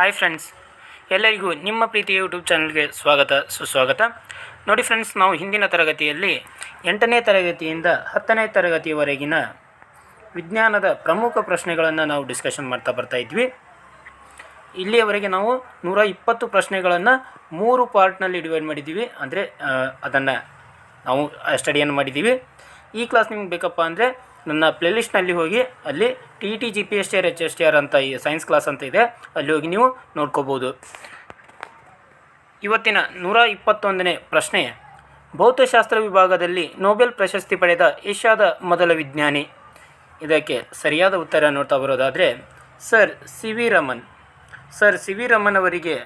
Hi friends ಎಲ್ಲರಿಗೂ ನಿಮ್ಮ ಪ್ರೀತಿಯ ಯೂಟ್ಯೂಬ್ ಚಾನಲ್ಗೆ ಸ್ವಾಗತ, ಸುಸ್ವಾಗತ. ನೋಡಿ ಫ್ರೆಂಡ್ಸ್ ನಾವು ಹಿಂದಿನ ತರಗತಿಯಲ್ಲಿ ಎಂಟನೇ ತರಗತಿಯಿಂದ ಹತ್ತನೇ ತರಗತಿಯವರೆಗಿನ ವಿಜ್ಞಾನದ ಪ್ರಮುಖ ಪ್ರಶ್ನೆಗಳನ್ನು ನಾವು ಡಿಸ್ಕಷನ್ ಮಾಡ್ತಾ ಬರ್ತಾ ಇದ್ವಿ. ಇಲ್ಲಿಯವರೆಗೆ ನಾವು ನೂರ ಇಪ್ಪತ್ತು ಪ್ರಶ್ನೆಗಳನ್ನು ಮೂರು ಪಾರ್ಟ್ನಲ್ಲಿ ಡಿವೈಡ್ ಮಾಡಿದ್ದೀವಿ. ಅಂದರೆ ಅದನ್ನು ನಾವು ಸ್ಟಡಿಯನ್ನು ಮಾಡಿದ್ದೀವಿ. ಈ ಕ್ಲಾಸ್ ನಿಮ್ಗೆ ಬೇಕಪ್ಪ ಅಂದರೆ ನನ್ನ ಪ್ಲೇಲಿಸ್ಟ್ನಲ್ಲಿ ಹೋಗಿ ಅಲ್ಲಿ T T G P S T R H S T R ಅಂತ ಈ ಸೈನ್ಸ್ ಕ್ಲಾಸ್ ಅಂತ ಇದೆ. ಅಲ್ಲಿ ಹೋಗಿ ನೀವು ನೋಡ್ಕೋಬೋದು. ಇವತ್ತಿನ ನೂರ ಇಪ್ಪತ್ತೊಂದನೇ ಪ್ರಶ್ನೆ. ಭೌತಶಾಸ್ತ್ರ ವಿಭಾಗದಲ್ಲಿ ನೊಬೆಲ್ ಪ್ರಶಸ್ತಿ ಪಡೆದ ಏಷ್ಯಾದ ಮೊದಲ ವಿಜ್ಞಾನಿ. ಇದಕ್ಕೆ ಸರಿಯಾದ ಉತ್ತರ ನೋಡ್ತಾ ಬರೋದಾದರೆ sir C V Raman. Sir C V Raman ಅವರಿಗೆ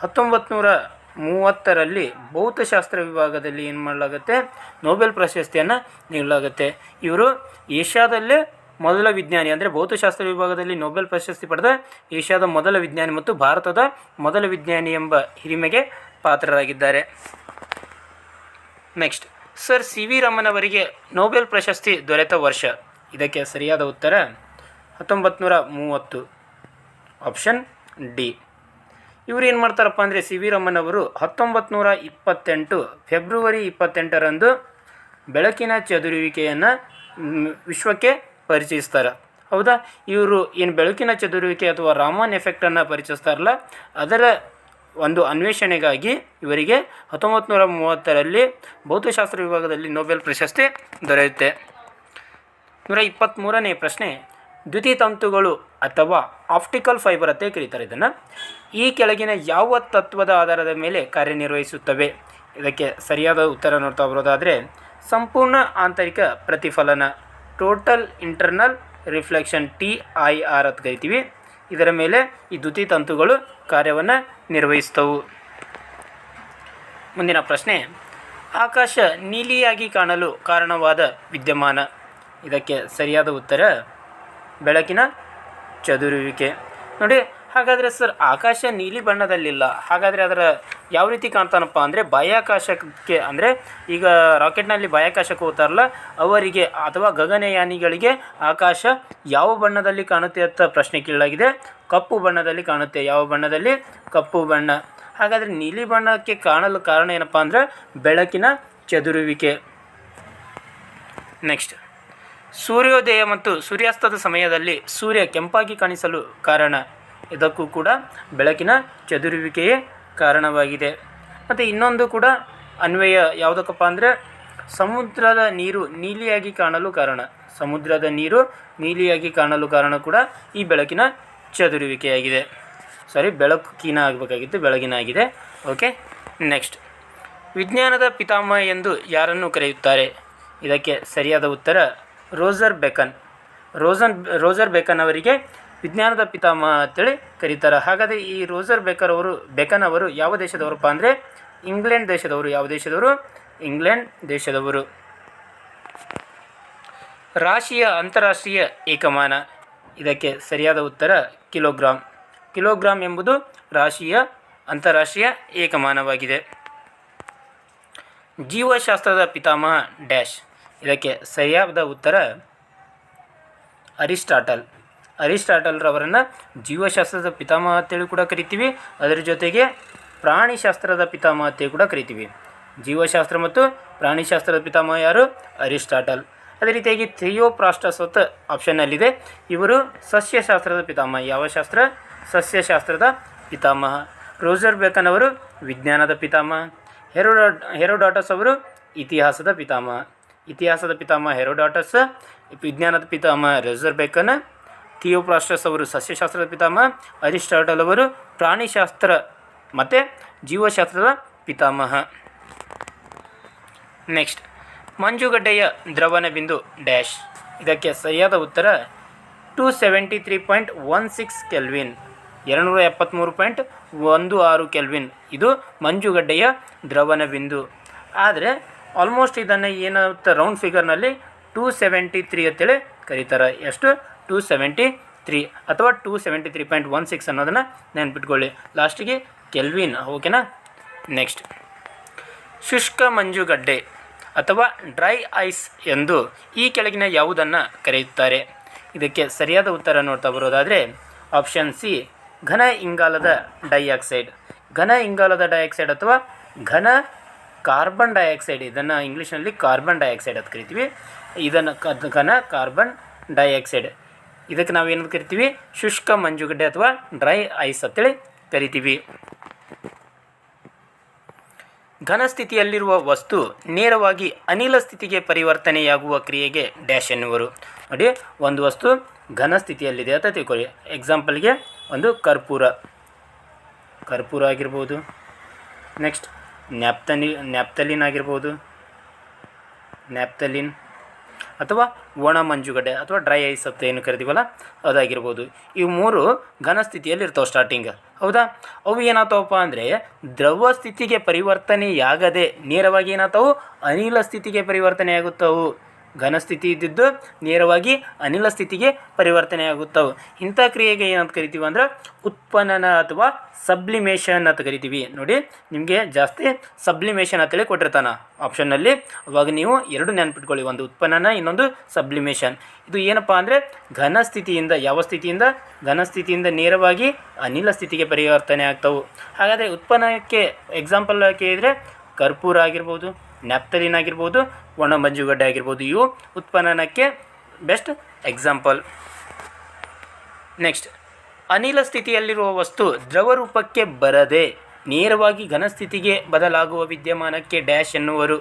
ಹತ್ತೊಂಬತ್ತು ನೂರ ಮೂವತ್ತರಲ್ಲಿ ಭೌತಶಾಸ್ತ್ರ ವಿಭಾಗದಲ್ಲಿ ಏನು ಮಾಡಲಾಗುತ್ತೆ? ನೋಬೆಲ್ ಪ್ರಶಸ್ತಿಯನ್ನು ನೀಡಲಾಗುತ್ತೆ. ಇವರು ಏಷ್ಯಾದಲ್ಲೇ ಮೊದಲ ವಿಜ್ಞಾನಿ, ಅಂದರೆ ಭೌತಶಾಸ್ತ್ರ ವಿಭಾಗದಲ್ಲಿ ನೊಬೆಲ್ ಪ್ರಶಸ್ತಿ ಪಡೆದ ಏಷ್ಯಾದ ಮೊದಲ ವಿಜ್ಞಾನಿ ಮತ್ತು ಭಾರತದ ಮೊದಲ ವಿಜ್ಞಾನಿ ಎಂಬ ಹಿರಿಮೆಗೆ ಪಾತ್ರರಾಗಿದ್ದಾರೆ. Next sir C V Raman ಅವರಿಗೆ ನೊಬೆಲ್ ಪ್ರಶಸ್ತಿ ದೊರೆತ ವರ್ಷ. ಇದಕ್ಕೆ ಸರಿಯಾದ ಉತ್ತರ ಹತ್ತೊಂಬತ್ತು ನೂರ ಮೂವತ್ತು. ಆಪ್ಷನ್ ಡಿ ಇವರು ಏನು ಮಾಡ್ತಾರಪ್ಪ ಅಂದರೆ ಸಿ ವಿ ರಮನ್ ಅವರು ಹತ್ತೊಂಬತ್ತು ನೂರ ಇಪ್ಪತ್ತೆಂಟು ಫೆಬ್ರವರಿ ಇಪ್ಪತ್ತೆಂಟರಂದು ಬೆಳಕಿನ ಚದುರುವಿಕೆಯನ್ನು ವಿಶ್ವಕ್ಕೆ ಪರಿಚಯಿಸ್ತಾರೆ. ಹೌದಾ? ಇವರು ಏನು ಬೆಳಕಿನ ಚದುರುವಿಕೆ ಅಥವಾ ರಾಮನ್ ಎಫೆಕ್ಟನ್ನು ಪರಿಚಯಿಸ್ತಾರಲ್ಲ, ಅದರ ಒಂದು ಅನ್ವೇಷಣೆಗಾಗಿ ಇವರಿಗೆ ಹತ್ತೊಂಬತ್ತು ನೂರ ಮೂವತ್ತರಲ್ಲಿ ಭೌತಶಾಸ್ತ್ರ ವಿಭಾಗದಲ್ಲಿ ನೊಬೆಲ್ ಪ್ರಶಸ್ತಿ ದೊರೆಯುತ್ತೆ. ನೂರ ಇಪ್ಪತ್ತ್ಮೂರನೇ ಪ್ರಶ್ನೆ ದ್ಯುತಿತಂತುಗಳು ಅಥವಾ ಆಪ್ಟಿಕಲ್ ಫೈಬರ್ ಅಂತ ಕರೀತಾರೆ ಇದನ್ನು. ಈ ಕೆಳಗಿನ ಯಾವ ತತ್ವದ ಆಧಾರದ ಮೇಲೆ ಕಾರ್ಯನಿರ್ವಹಿಸುತ್ತವೆ? ಇದಕ್ಕೆ ಸರಿಯಾದ ಉತ್ತರ ನೋಡ್ತಾ ಬರೋದಾದರೆ, ಸಂಪೂರ್ಣ ಆಂತರಿಕ ಪ್ರತಿಫಲನ total internal reflection T I R ಅಂತ ಕರಿತೀವಿ. ಇದರ ಮೇಲೆ ಈ ದ್ಯುತಿ ತಂತುಗಳು ಕಾರ್ಯವನ್ನು ನಿರ್ವಹಿಸ್ತವು. ಮುಂದಿನ ಪ್ರಶ್ನೆ, ಆಕಾಶ ನೀಲಿಯಾಗಿ ಕಾಣಲು ಕಾರಣವಾದ ವಿದ್ಯಮಾನ. ಇದಕ್ಕೆ ಸರಿಯಾದ ಉತ್ತರ ಬೆಳಕಿನ ಚದುರುವಿಕೆ. ನೋಡಿ, ಹಾಗಾದರೆ ಸರ್, ಆಕಾಶ ನೀಲಿ ಬಣ್ಣದಲ್ಲಿಲ್ಲ. ಹಾಗಾದರೆ ಅದರ ಯಾವ ರೀತಿ ಕಾಣ್ತಾನಪ್ಪ ಅಂದರೆ, ಬಾಹ್ಯಾಕಾಶಕ್ಕೆ ಅಂದರೆ, ಈಗ ರಾಕೆಟ್ನಲ್ಲಿ ಬಾಹ್ಯಾಕಾಶಕ್ಕೆ ಹೋಗ್ತಾರಲ್ಲ, ಅವರಿಗೆ ಅಥವಾ ಗಗನಯಾನಿಗಳಿಗೆ ಆಕಾಶ ಯಾವ ಬಣ್ಣದಲ್ಲಿ ಕಾಣುತ್ತೆ ಅಂತ ಪ್ರಶ್ನೆ ಕೇಳಲಾಗಿದೆ. ಕಪ್ಪು ಬಣ್ಣದಲ್ಲಿ ಕಾಣುತ್ತೆ. ಯಾವ ಬಣ್ಣದಲ್ಲಿ? ಕಪ್ಪು ಬಣ್ಣ. ಹಾಗಾದರೆ ನೀಲಿ ಬಣ್ಣಕ್ಕೆ ಕಾಣಲು ಕಾರಣ ಏನಪ್ಪ ಅಂದರೆ, ಬೆಳಕಿನ ಚದುರುವಿಕೆ. ನೆಕ್ಸ್ಟ್. ಸೂರ್ಯೋದಯ ಮತ್ತು ಸೂರ್ಯಾಸ್ತದ ಸಮಯದಲ್ಲಿ ಸೂರ್ಯ ಕೆಂಪಾಗಿ ಕಾಣಿಸಲು ಕಾರಣ. ಇದಕ್ಕೂ ಕೂಡ ಬೆಳಕಿನ ಚದುರುವಿಕೆಯೇ ಕಾರಣವಾಗಿದೆ. ಮತ್ತು ಇನ್ನೊಂದು ಕೂಡ ಅನ್ವಯ ಯಾವುದಕ್ಕಪ್ಪ ಅಂದರೆ ಸಮುದ್ರದ ನೀರು ನೀಲಿಯಾಗಿ ಕಾಣಲು ಕಾರಣ. ಸಮುದ್ರದ ನೀರು ನೀಲಿಯಾಗಿ ಕಾಣಲು ಕಾರಣ ಕೂಡ ಈ ಬೆಳಕಿನ ಚದುರುವಿಕೆಯಾಗಿದೆ. ಸಾರಿ ಕೀನ ಆಗಬೇಕಾಗಿತ್ತು ಬೆಳಗಿನ ಆಗಿದೆ ಓಕೆ ನೆಕ್ಸ್ಟ್ ವಿಜ್ಞಾನದ ಪಿತಾಮಹ ಎಂದು ಯಾರನ್ನು ಕರೆಯುತ್ತಾರೆ? ಇದಕ್ಕೆ ಸರಿಯಾದ ಉತ್ತರ ರೋಜರ್ ಬೆಕನ್. ರೋಜನ್ ರೋಜರ್ ಬೆಕನ್ ಅವರಿಗೆ ವಿಜ್ಞಾನದ ಪಿತಾಮಹ ಅಂತೇಳಿ ಕರೀತಾರೆ. ಹಾಗಾದರೆ ಈ ರೋಜರ್ ಬೇಕರ್ ಅವರು, ಬೆಕನ್ ಅವರು ಯಾವ ದೇಶದವರಪ್ಪ ಅಂದರೆ ಇಂಗ್ಲೆಂಡ್ ದೇಶದವರು, ಯಾವ ದೇಶದವರು? ಇಂಗ್ಲೆಂಡ್ ದೇಶದವರು. ರಾಶಿಯ ಅಂತಾರಾಷ್ಟ್ರೀಯ ಏಕಮಾನ. ಇದಕ್ಕೆ ಸರಿಯಾದ ಉತ್ತರ ಕಿಲೋಗ್ರಾಮ್ ಕಿಲೋಗ್ರಾಮ್ ಎಂಬುದು ರಾಶಿಯ ಅಂತಾರಾಷ್ಟ್ರೀಯ ಏಕಮಾನವಾಗಿದೆ. ಜೀವಶಾಸ್ತ್ರದ ಪಿತಾಮಹ ಡ್ಯಾಶ್. ಇದಕ್ಕೆ ಸರಿಯಾದ ಉತ್ತರ ಅರಿಸ್ಟಾಟಲ್. ಅರಿಸ್ಟಾಟಲ್ರವರನ್ನು ಜೀವಶಾಸ್ತ್ರದ ಪಿತಾಮಹ ಅಂತೇಳಿ ಕೂಡ ಕರಿತೀವಿ. ಅದರ ಜೊತೆಗೆ ಪ್ರಾಣಿಶಾಸ್ತ್ರದ ಪಿತಾಮಹ ಅಂತೇಳಿ ಕೂಡ ಕರಿತೀವಿ. ಜೀವಶಾಸ್ತ್ರ ಮತ್ತು ಪ್ರಾಣಿಶಾಸ್ತ್ರದ ಪಿತಾಮಹ ಯಾರು? ಅರಿಸ್ಟಾಟಲ್. ಅದೇ ರೀತಿಯಾಗಿ ಥಿಯೋಪ್ರಾಸ್ಟಸ್ ಅಂತ ಆಪ್ಷನ್ನಲ್ಲಿದೆ ಇವರು ಸಸ್ಯಶಾಸ್ತ್ರದ ಪಿತಾಮಹ. ಯಾವ ಶಾಸ್ತ್ರ? ಸಸ್ಯಶಾಸ್ತ್ರದ ಪಿತಾಮಹ. ರೋಜರ್ ಬೇಕನ್ ಅವರು ವಿಜ್ಞಾನದ ಪಿತಾಮಹ. ಹೆರೋಡಾ, ಹೆರೋಡಾಟಸ್ ಅವರು ಇತಿಹಾಸದ ಪಿತಾಮಹ. ಇತಿಹಾಸದ ಪಿತಾಮಹ ಹೆರೋಡಾಟಸ್, ವಿಜ್ಞಾನದ ಪಿತಾಮಹ ರೆಸರ್ ಬೇಕನ್ ಥಿಯೋಪ್ರಾಸ್ಟಸ್ ಅವರು ಸಸ್ಯಶಾಸ್ತ್ರದ ಪಿತಾಮಹ ಅರಿಸ್ಟಾಟಲ್ ಅವರು, ಪ್ರಾಣಿಶಾಸ್ತ್ರ ಮತ್ತು ಜೀವಶಾಸ್ತ್ರದ ಪಿತಾಮಹ. ನೆಕ್ಸ್ಟ್, ಮಂಜುಗಡ್ಡೆಯ ದ್ರವಣ ಬಿಂದು ಡ್ಯಾಶ್. ಇದಕ್ಕೆ ಸರಿಯಾದ ಉತ್ತರ, two seventy three point one six kelvin, ಎರಡುನೂರ ಎಪ್ಪತ್ತ್ಮೂರು ಪಾಯಿಂಟ್ ಒಂದು ಆರು ಕೆಲ್ವಿನ್. ಇದು ಮಂಜುಗಡ್ಡೆಯ ದ್ರವಣ ಬಿಂದು. ಆದರೆ ಆಲ್ಮೋಸ್ಟ್ ಇದನ್ನು ಏನಾಗುತ್ತೆ ರೌಂಡ್ ಫಿಗರ್ನಲ್ಲಿ ಟೂ ಸೆವೆಂಟಿ ತ್ರೀ ಅಂತೇಳಿ ಕರೀತಾರೆ. ಎಷ್ಟು? ಟೂ ಸೆವೆಂಟಿ ತ್ರೀ ಅಥವಾ two seventy three point one six ಅನ್ನೋದನ್ನು ನೆನ್ಪಿಟ್ಕೊಳ್ಳಿ. ಲಾಸ್ಟಿಗೆ ಕೆಲ್ವಿನ್, ಓಕೆನಾ? ನೆಕ್ಸ್ಟ್ ಶುಷ್ಕ ಮಂಜುಗಡ್ಡೆ ಅಥವಾ ಡ್ರೈ ಐಸ್ ಎಂದು ಈ ಕೆಳಗಿನ ಯಾವುದನ್ನು ಕರೆಯುತ್ತಾರೆ ಇದಕ್ಕೆ ಸರಿಯಾದ ಉತ್ತರ ನೋಡ್ತಾ ಬರೋದಾದರೆ ಆಪ್ಷನ್ ಸಿ ಘನ ಇಂಗಾಲದ ಡೈಆಕ್ಸೈಡ್ ಘನ ಇಂಗಾಲದ ಡೈಆಕ್ಸೈಡ್ ಅಥವಾ ಘನ ಕಾರ್ಬನ್ ಡೈಆಕ್ಸೈಡ್, ಇದನ್ನು ಇಂಗ್ಲೀಷ್ನಲ್ಲಿ ಕಾರ್ಬನ್ ಡೈಆಕ್ಸೈಡ್ ಅಂತ ಕರಿತೀವಿ. ಇದನ್ನು ಘನ ಕಾರ್ಬನ್ ಡೈಆಕ್ಸೈಡ್. ಇದಕ್ಕೆ ನಾವು ಏನಂತ ಕರಿತೀವಿ? ಶುಷ್ಕ ಮಂಜುಗಡ್ಡೆ ಅಥವಾ ಡ್ರೈ ಐಸ್ ಅಂತೇಳಿ ಕರಿತೀವಿ. ಘನ ಸ್ಥಿತಿಯಲ್ಲಿರುವ ವಸ್ತು ನೇರವಾಗಿ ಅನಿಲ ಸ್ಥಿತಿಗೆ ಪರಿವರ್ತನೆಯಾಗುವ ಕ್ರಿಯೆಗೆ ಡ್ಯಾಶ್ ಎನ್ನುವರು. ನೋಡಿ, ಒಂದು ವಸ್ತು ಘನ ಸ್ಥಿತಿಯಲ್ಲಿದೆ ಅಂತ ತಿಳ್ಕೊಳ್ಳಿ. ಎಕ್ಸಾಂಪಲ್ಗೆ ಒಂದು ಕರ್ಪೂರ. ಕರ್ಪೂರ ಆಗಿರ್ಬೋದು. ನೆಕ್ಸ್ಟ್ ನ್ಯಾಪ್ತನಿ, ನ್ಯಾಪ್ತಲಿನ್ ಆಗಿರ್ಬೋದು. ನ್ಯಾಪ್ತಲಿನ್ ಅಥವಾ ಒಣ ಮಂಜುಗಡ್ಡೆ ಅಥವಾ ಡ್ರೈ ಐಸ್ ಅಂತ ಏನು ಕರಿತೀವಲ್ಲ, ಅದಾಗಿರ್ಬೋದು. ಇವು ಮೂರು ಘನ ಸ್ಥಿತಿಯಲ್ಲಿ ಇರ್ತಾವೆ ಸ್ಟಾರ್ಟಿಂಗ್ ಹೌದಾ? ಅವು ಏನಾಗ್ತಾವಪ್ಪ ಅಂದರೆ ದ್ರವ ಸ್ಥಿತಿಗೆ ಪರಿವರ್ತನೆಯಾಗದೆ ನೇರವಾಗಿ ಏನಾಗ್ತಾವು? ಅನಿಲ ಸ್ಥಿತಿಗೆ ಪರಿವರ್ತನೆ ಪರಿವರ್ತನೆಯಾಗುತ್ತವು. ಘನ ಸ್ಥಿತಿ ಇದ್ದಿದ್ದು ನೇರವಾಗಿ ಅನಿಲ ಸ್ಥಿತಿಗೆ ಪರಿವರ್ತನೆಯಾಗುತ್ತವೆ. ಇಂಥ ಕ್ರಿಯೆಗೆ ಏನಂತ ಕರಿತೀವಿ ಅಂದ್ರೆ ಉತ್ಪನ್ನನ ಅಥವಾ ಸಬ್ಲಿಮೇಷನ್ ಅಂತ ಕರಿತೀವಿ. ನೋಡಿ, ನಿಮಗೆ ಜಾಸ್ತಿ ಸಬ್ಲಿಮೇಷನ್ ಅಂತೇಳಿ ಕೊಟ್ಟಿರ್ತಾನ. ಆಪ್ಷನ್ನಲ್ಲಿ ಅವಾಗ ನೀವು ಎರಡು ನೆನ್ಪಿಟ್ಕೊಳ್ಳಿ. ಒಂದು ಉತ್ಪನ್ನನ, ಇನ್ನೊಂದು ಸಬ್ಲಿಮೇಷನ್. ಇದು ಏನಪ್ಪ ಅಂದರೆ ಘನ ಸ್ಥಿತಿಯಿಂದ, ಯಾವ ಸ್ಥಿತಿಯಿಂದ? ಘನ ಸ್ಥಿತಿಯಿಂದ ನೇರವಾಗಿ ಅನಿಲ ಸ್ಥಿತಿಗೆ ಪರಿವರ್ತನೆ ಆಗ್ತವೆ. ಹಾಗಾದರೆ ಉತ್ಪನ್ನಕ್ಕೆ ಎಕ್ಸಾಂಪಲ್ ಕೇಳಿದರೆ ಕರ್ಪೂರ ಆಗಿರ್ಬೋದು ನ್ಯಾಪ್ತಲಿನ್ ಆಗಿರ್ಬೋದು ಒಣ ಮಂಜುಗಡ್ಡೆ ಆಗಿರ್ಬೋದು, ಇವು ಉತ್ಪನ್ನಕ್ಕೆ ಬೆಸ್ಟ್ ಎಕ್ಸಾಂಪಲ್. ನೆಕ್ಸ್ಟ್, ಅನಿಲ ಸ್ಥಿತಿಯಲ್ಲಿರುವ ವಸ್ತು ದ್ರವ ರೂಪಕ್ಕೆ ಬರದೆ ನೇರವಾಗಿ ಘನ ಸ್ಥಿತಿಗೆ ಬದಲಾಗುವ ವಿದ್ಯಮಾನಕ್ಕೆ ಡ್ಯಾಶ್ ಎನ್ನುವರು.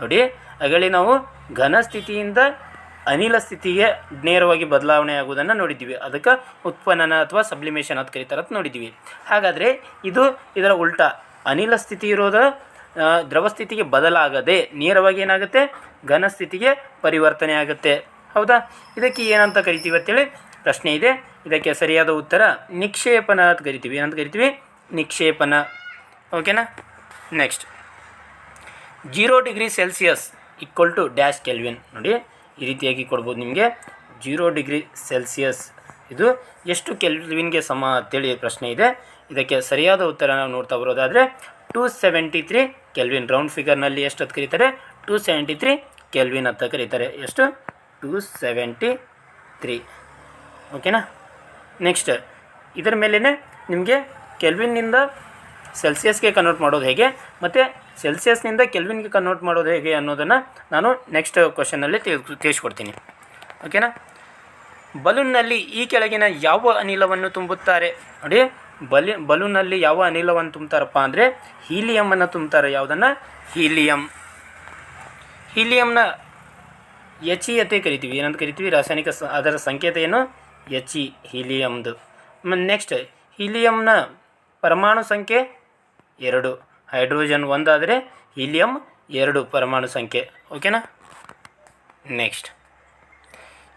ನೋಡಿ ಆಗಲೇ ನಾವು ಘನ ಸ್ಥಿತಿಯಿಂದ ಅನಿಲ ಸ್ಥಿತಿಗೆ ನೇರವಾಗಿ ಬದಲಾವಣೆ ಆಗುವುದನ್ನು ನೋಡಿದ್ದೀವಿ. ಅದಕ್ಕೆ ಉತ್ಪನ್ನನ ಅಥವಾ ಸಬ್ಲಿಮೇಷನ್ ಅಂತ ಕರೀತಾರೆ ನೋಡಿದ್ದೀವಿ. ಹಾಗಾದರೆ ಇದು ಇದರ ಉಲ್ಟಾ. ಅನಿಲ ಸ್ಥಿತಿ ಇರೋದ ಆ, ದ್ರವ ಸ್ಥಿತಿಗೆ ಬದಲಾಗದೆ ನೇರವಾಗಿ ಏನಾಗುತ್ತೆ? ಘನ ಸ್ಥಿತಿಗೆ ಪರಿವರ್ತನೆ ಆಗುತ್ತೆ. ಹೌದಾ? ಇದಕ್ಕೆ ಏನಂತ ಕರಿತೀವಿ ಅಂತೇಳಿ ಪ್ರಶ್ನೆ ಇದೆ. ಇದಕ್ಕೆ ಸರಿಯಾದ ಉತ್ತರ ನಿಕ್ಷೇಪನ ಅಂತ ಕರಿತೀವಿ. ಏನಂತ ಕರಿತೀವಿ? ನಿಕ್ಷೇಪನ. ಓಕೆನಾ? Next zero degree Celsius equal to dash kelvin ನೋಡಿ ಈ ರೀತಿಯಾಗಿ ಕೊಡ್ಬೋದು ನಿಮಗೆ. ಜೀರೋ ಡಿಗ್ರಿ ಸೆಲ್ಸಿಯಸ್ ಇದು ಎಷ್ಟು ಕೆಲ್ವಿನ್ಗೆ ಸಮ ಅಂತೇಳಿ ಪ್ರಶ್ನೆ ಇದೆ. ಇದಕ್ಕೆ ಸರಿಯಾದ ಉತ್ತರ ನಾವು ನೋಡ್ತಾ ಬರೋದಾದರೆ two seventy three kelvin round ಫಿಗರ್ನಲ್ಲಿ ಎಷ್ಟು ಅಂತ ಕರೀತಾರೆ? ಟೂ ಸೆವೆಂಟಿ ತ್ರೀ ಕೆಲ್ವಿನ್ ಅಂತ ಕರೀತಾರೆ. ಎಷ್ಟು? ಟೂ ಸೆವೆಂಟಿ ತ್ರೀ ಓಕೆನಾ ನೆಕ್ಸ್ಟ್ ಇದರ ಮೇಲೇ ನಿಮಗೆ ಕೆಲ್ವಿನ್ನಿಂದ ಸೆಲ್ಸಿಯಸ್ಗೆ ಕನ್ವರ್ಟ್ ಮಾಡೋದು ಹೇಗೆ? ಮತ್ತು ಸೆಲ್ಸಿಯಸ್ನಿಂದ ಕೆಲ್ವಿನ್ಗೆ ಕನ್ವರ್ಟ್ ಮಾಡೋದು ಹೇಗೆ ಅನ್ನೋದನ್ನು ನಾನು ನೆಕ್ಸ್ಟ್ ಕ್ವಶನಲ್ಲಿ ತಿಳಿಸ್ ತಿಳಿಸ್ಕೊಡ್ತೀನಿ. ಓಕೆನಾ ಬಲೂನ್ನಲ್ಲಿ ಈ ಕೆಳಗಿನ ಯಾವ ಅನಿಲವನ್ನು ತುಂಬುತ್ತಾರೆ? ನೋಡಿ. ಬಲಿ, ಬಲೂನಲ್ಲಿ ಯಾವ ಅನಿಲವನ್ನು ತುಂಬ್ತಾರಪ್ಪ ಅಂದರೆ ಹೀಲಿಯಮನ್ನು ತುಂಬ್ತಾರೆ. ಯಾವುದನ್ನು? ಹೀಲಿಯಂ. ಹೀಲಿಯಂನ ಅತೆ ಕರಿತೀವಿ. ಏನಂತ ಕರಿತೀವಿ? ರಾಸಾಯನಿಕ ಸ, ಅದರ ಸಂಕೇತ ಏನು? ಎಚ್ ಇ ಹೀಲಿಯಮ್ದು ನೆಕ್ಸ್ಟ್ ಹೀಲಿಯಂನ ಪರಮಾಣು ಸಂಖ್ಯೆ ಎರಡು. ಹೈಡ್ರೋಜನ್ ಒಂದಾದರೆ ಹೀಲಿಯಂ ಎರಡು ಪರಮಾಣು ಸಂಖ್ಯೆ. ಓಕೆನಾ ನೆಕ್ಸ್ಟ್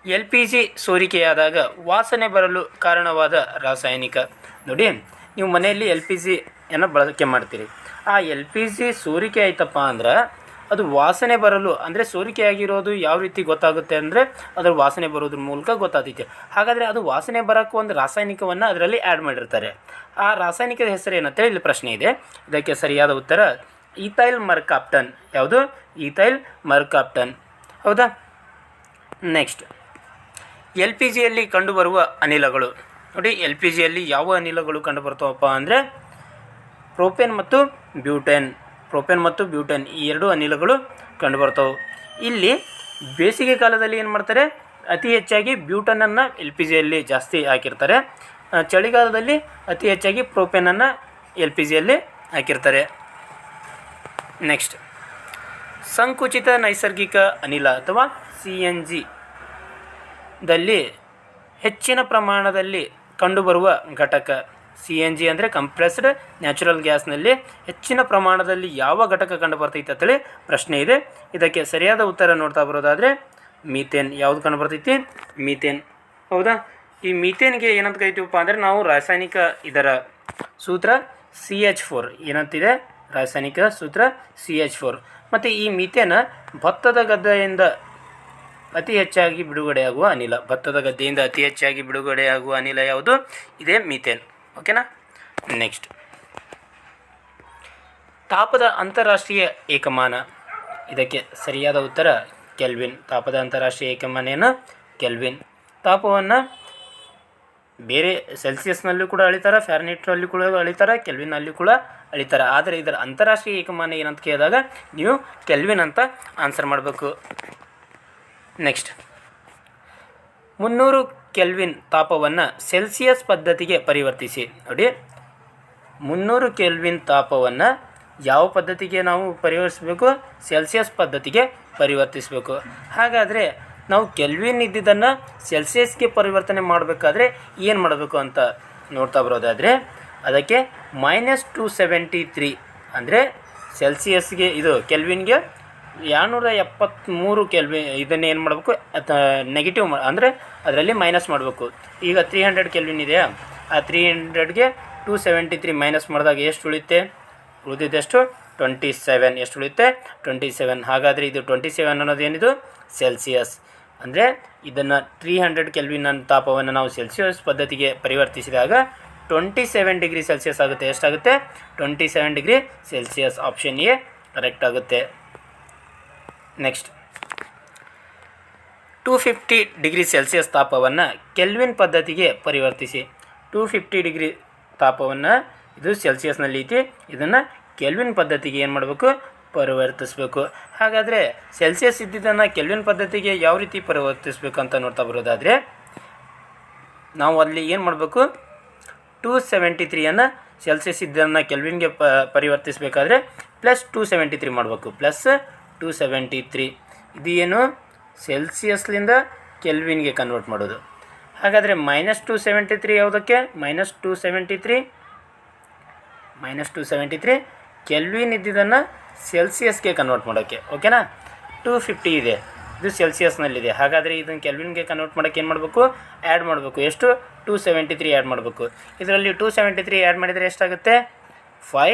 ಎಲ್ ಪಿ ಜಿ ಸೋರಿಕೆಯಾದಾಗ ವಾಸನೆ ಬರಲು ಕಾರಣವಾದ ರಾಸಾಯನಿಕ. ನೋಡಿ, ನೀವು ಮನೆಯಲ್ಲಿ ಎಲ್ ಪಿ ಜಿಯನ್ನು ಬಳಕೆ ಮಾಡ್ತೀರಿ. ಆ ಎಲ್ ಪಿ ಜಿ ಸೋರಿಕೆ ಆಯ್ತಪ್ಪ ಅಂದ್ರೆ ಅದು ವಾಸನೆ ಬರಲು, ಅಂದರೆ ಸೋರಿಕೆ ಆಗಿರೋದು ಯಾವ ರೀತಿ ಗೊತ್ತಾಗುತ್ತೆ ಅಂದರೆ ಅದರ ವಾಸನೆ ಬರೋದ್ರ ಮೂಲಕ ಗೊತ್ತಾಗ್ತೈತೆ. ಹಾಗಾದರೆ ಅದು ವಾಸನೆ ಬರೋಕ್ಕೂ ಒಂದು ರಾಸಾಯನಿಕವನ್ನು ಅದರಲ್ಲಿ ಆ್ಯಡ್ ಮಾಡಿರ್ತಾರೆ. ಆ ರಾಸಾಯನಿಕದ ಹೆಸರು ಏನಂತೇಳಿ ಇಲ್ಲಿ ಪ್ರಶ್ನೆ ಇದೆ. ಇದಕ್ಕೆ ಸರಿಯಾದ ಉತ್ತರ ಈಥೈಲ್ ಮರ್ಕಾಪ್ಟನ್. ಯಾವುದು? Ethyl mercaptan. ಹೌದಾ? ನೆಕ್ಸ್ಟ್. ಎಲ್ ಪಿ ಜಿಯಲ್ಲಿ ಕಂಡುಬರುವ ಅನಿಲಗಳು. ನೋಡಿ, ಎಲ್ ಪಿ ಜಿಯಲ್ಲಿ ಯಾವ ಅನಿಲಗಳು ಕಂಡುಬರ್ತಾವಪ್ಪ ಅಂದರೆ ಪ್ರೋಪೇನ್ ಮತ್ತು ಬ್ಯೂಟೇನ್. ಪ್ರೋಪೇನ್ ಮತ್ತು ಬ್ಯೂಟೇನ್ ಈ ಎರಡು ಅನಿಲಗಳು ಕಂಡುಬರ್ತವೆ. ಇಲ್ಲಿ ಬೇಸಿಗೆ ಕಾಲದಲ್ಲಿ ಏನು ಮಾಡ್ತಾರೆ? ಅತಿ ಹೆಚ್ಚಾಗಿ ಬ್ಯೂಟನನ್ನು ಎಲ್ ಪಿ ಜಿಯಲ್ಲಿ ಜಾಸ್ತಿ ಹಾಕಿರ್ತಾರೆ. ಚಳಿಗಾಲದಲ್ಲಿ ಅತಿ ಹೆಚ್ಚಾಗಿ ಪ್ರೋಪೇನನ್ನು ಎಲ್ ಪಿ ಜಿಯಲ್ಲಿ ಹಾಕಿರ್ತಾರೆ. ನೆಕ್ಸ್ಟ್, ಸಂಕುಚಿತ ನೈಸರ್ಗಿಕ ಅನಿಲ ಅಥವಾ ಸಿ ಎನ್ ಜಿ. ದಲ್ಲಿ ಹೆಚ್ಚಿನ ಪ್ರಮಾಣದಲ್ಲಿ ಕಂಡುಬರುವ ಘಟಕ. ಸಿ ಎನ್ ಜಿ ಅಂದರೆ ಕಂಪ್ರೆಸ್ಡ್ ನ್ಯಾಚುರಲ್ ಗ್ಯಾಸ್ನಲ್ಲಿ ಹೆಚ್ಚಿನ ಪ್ರಮಾಣದಲ್ಲಿ ಯಾವ ಘಟಕ ಕಂಡು ಬರ್ತೈತೆ ಅಂತೇಳಿ ಪ್ರಶ್ನೆ ಇದೆ. ಇದಕ್ಕೆ ಸರಿಯಾದ ಉತ್ತರ ನೋಡ್ತಾ ಬರೋದಾದರೆ ಮೀಥೇನ್. ಯಾವುದು ಕಂಡು ಬರ್ತೈತಿ ಮೀಥೇನ್. ಹೌದಾ? ಈ ಮೀಥೇನ್ಗೆ ಏನಂತ ಕರಿತೀವಪ್ಪ ಅಂದರೆ ನಾವು ರಾಸಾಯನಿಕ ಇದರ ಸೂತ್ರ ಸಿ ಎಚ್ ಫೋರ್ ಏನಂತಿದೆ? ರಾಸಾಯನಿಕ ಸೂತ್ರ ಸಿ ಎಚ್ ಫೋರ್ ಮತ್ತು ಈ ಮೀಥೇನ ಭತ್ತದ ಗದ್ದೆಯಿಂದ ಅತಿ ಹೆಚ್ಚಾಗಿ ಬಿಡುಗಡೆಯಾಗುವ ಅನಿಲ. ಭತ್ತದ ಗದ್ದೆಯಿಂದ ಅತಿ ಹೆಚ್ಚಾಗಿ ಬಿಡುಗಡೆಯಾಗುವ ಅನಿಲ ಯಾವುದು? ಇದೇ ಮೀಥೇನ್. ಓಕೆನಾ ನೆಕ್ಸ್ಟ್ ತಾಪದ ಅಂತಾರಾಷ್ಟ್ರೀಯ ಏಕಮಾನ. ಇದಕ್ಕೆ ಸರಿಯಾದ ಉತ್ತರ ಕೆಲ್ವಿನ್. ತಾಪದ ಅಂತಾರಾಷ್ಟ್ರೀಯ ಏಕಮಾನ ಏನು? ಕೆಲ್ವಿನ್. ತಾಪವನ್ನು ಬೇರೆ ಸೆಲ್ಸಿಯಸ್ನಲ್ಲೂ ಕೂಡ ಅಳಿತಾರೆ ಫ್ಯಾರನೀಟ್ನಲ್ಲಿ ಕೂಡ ಅಳಿತಾರೆ ಕೆಲ್ವಿನಲ್ಲಿ ಕೂಡ ಅಳಿತಾರೆ. ಆದರೆ ಇದರ ಅಂತಾರಾಷ್ಟ್ರೀಯ ಏಕಮಾನ ಏನಂತ ಕೇಳಿದಾಗ ನೀವು ಕೆಲ್ವಿನ್ ಅಂತ ಆನ್ಸರ್ ಮಾಡಬೇಕು. ನೆಕ್ಸ್ಟ್ ಮುನ್ನೂರು ಕೆಲ್ವಿನ್ ತಾಪವನ್ನು ಸೆಲ್ಸಿಯಸ್ ಪದ್ಧತಿಗೆ ಪರಿವರ್ತಿಸಿ. ನೋಡಿ. ಮುನ್ನೂರು ಕೆಲ್ವಿನ್ ತಾಪವನ್ನು ಯಾವ ಪದ್ಧತಿಗೆ ನಾವು ಪರಿವರ್ತಿಸಬೇಕು? ಸೆಲ್ಸಿಯಸ್ ಪದ್ಧತಿಗೆ ಪರಿವರ್ತಿಸಬೇಕು. ಹಾಗಾದರೆ ನಾವು ಕೆಲ್ವಿನ್ ಇದ್ದಿದ್ದನ್ನು ಸೆಲ್ಸಿಯಸ್ಗೆ ಪರಿವರ್ತನೆ ಮಾಡಬೇಕಾದ್ರೆ ಏನು ಮಾಡಬೇಕು ಅಂತ ನೋಡ್ತಾ ಬರೋದಾದರೆ, ಅದಕ್ಕೆ ಮೈನಸ್ ಟು ಸೆವೆಂಟಿ ತ್ರೀ ಅಂದರೆ ಸೆಲ್ಸಿಯಸ್ಗೆ ಇದು ಕೆಲ್ವಿನ್ಗೆ ಎರಡುನೂರ ಎಪ್ಪತ್ತ್ಮೂರು ಕೆಲ್ವಿ ಇದನ್ನು ಏನು ಮಾಡಬೇಕು ಅಥ ನೆಗೆಟಿವ್ ಅಂದರೆ ಅದರಲ್ಲಿ ಮೈನಸ್ ಮಾಡಬೇಕು. ಈಗ ತ್ರೀ ಹಂಡ್ರೆಡ್ ಕೆಲ್ವಿನ್ ಇದೆಯಾ? ಆ ತ್ರೀ ಹಂಡ್ರೆಡ್ಗೆ ಟೂ ಸೆವೆಂಟಿ ತ್ರೀ ಮೈನಸ್ ಮಾಡಿದಾಗ ಎಷ್ಟು ಉಳಿಯುತ್ತೆ? ಉಳಿದಿದ್ದೆಷ್ಟು? ಟ್ವೆಂಟಿ ಸೆವೆನ್ ಎಷ್ಟು ಉಳಿಯುತ್ತೆ? ಟ್ವೆಂಟಿ ಸೆವೆನ್ ಹಾಗಾದರೆ ಇದು ಟ್ವೆಂಟಿ ಸೆವೆನ್ ಅನ್ನೋದೇನಿದು ಸೆಲ್ಸಿಯಸ್ ಅಂದರೆ ಇದನ್ನು ತ್ರೀ ಹಂಡ್ರೆಡ್ ಕೆಲ್ವಿನ್ ತಾಪವನ್ನು ನಾವು ಸೆಲ್ಸಿಯಸ್ ಪದ್ಧತಿಗೆ ಪರಿವರ್ತಿಸಿದಾಗ ಟ್ವೆಂಟಿ ಸೆವೆನ್ ಡಿಗ್ರಿ ಸೆಲ್ಸಿಯಸ್ ಆಗುತ್ತೆ. ಎಷ್ಟಾಗುತ್ತೆ? Twenty seven degree Celsius option A correct ಆಗುತ್ತೆ. Next two fifty degree Celsius ತಾಪವನ್ನು ಕೆಲ್ವಿನ್ ಪದ್ಧತಿಗೆ ಪರಿವರ್ತಿಸಿ. ಟೂ ಫಿಫ್ಟಿ ಡಿಗ್ರಿ ತಾಪವನ್ನು ಇದು ಸೆಲ್ಸಿಯಸ್ನಲ್ಲಿ ಐತಿ. ಇದನ್ನು ಕೆಲ್ವಿನ್ ಪದ್ಧತಿಗೆ ಏನು ಮಾಡಬೇಕು? ಪರಿವರ್ತಿಸಬೇಕು. ಹಾಗಾದರೆ ಸೆಲ್ಸಿಯಸ್ ಇದ್ದಿದ್ದನ್ನು ಕೆಲ್ವಿನ್ ಪದ್ಧತಿಗೆ ಯಾವ ರೀತಿ ಪರಿವರ್ತಿಸಬೇಕು ಅಂತ ನೋಡ್ತಾ ಬರೋದಾದರೆ, ನಾವು ಅಲ್ಲಿ ಏನು ಮಾಡಬೇಕು? ಟೂ ಸೆವೆಂಟಿ ತ್ರೀಯನ್ನು ಸೆಲ್ಸಿಯಸ್ ಇದ್ದನ್ನು ಕೆಲ್ವಿನ್ಗೆ ಪರಿವರ್ತಿಸಬೇಕಾದ್ರೆ ಪ್ಲಸ್ ಟೂ ಸೆವೆಂಟಿ ತ್ರೀ ಮಾಡಬೇಕು. Plus two seventy three. ಇದು ಏನು? ಸೆಲ್ಸಿಯಸ್ಲಿಂದ ಕೆಲ್ವಿನ್ಗೆ ಕನ್ವರ್ಟ್ ಮಾಡೋದು. ಹಾಗಾದರೆ ಮೈನಸ್ ಟು ಸೆವೆಂಟಿ ತ್ರೀ ಯಾವುದಕ್ಕೆ? Minus two seventy three. Minus two seventy three. Kelvin ಇದ್ದಿದ್ದನ್ನು ಸೆಲ್ಸಿಯಸ್ಗೆ ಕನ್ವರ್ಟ್ ಮಾಡೋಕ್ಕೆ. ಓಕೆನಾ ಟೂ ಫಿಫ್ಟಿ ಇದೆ. ಇದು ಸೆಲ್ಸಿಯಸ್ನಲ್ಲಿದೆ ಹಾಗಾದರೆ ಇದನ್ನು ಕೆಲ್ವಿನ್ಗೆ ಕನ್ವರ್ಟ್ ಮಾಡೋಕ್ಕೆ ಏನು ಮಾಡಬೇಕು? ಆ್ಯಡ್ ಮಾಡಬೇಕು. ಎಷ್ಟು? ಟೂ ಸೆವೆಂಟಿ ತ್ರೀ ಆ್ಯಡ್ ಮಾಡಬೇಕು. ಇದರಲ್ಲಿ ಟೂ ಸೆವೆಂಟಿ ತ್ರೀ ಆ್ಯಡ್ ಮಾಡಿದರೆ ಎಷ್ಟಾಗುತ್ತೆ? ಫೈ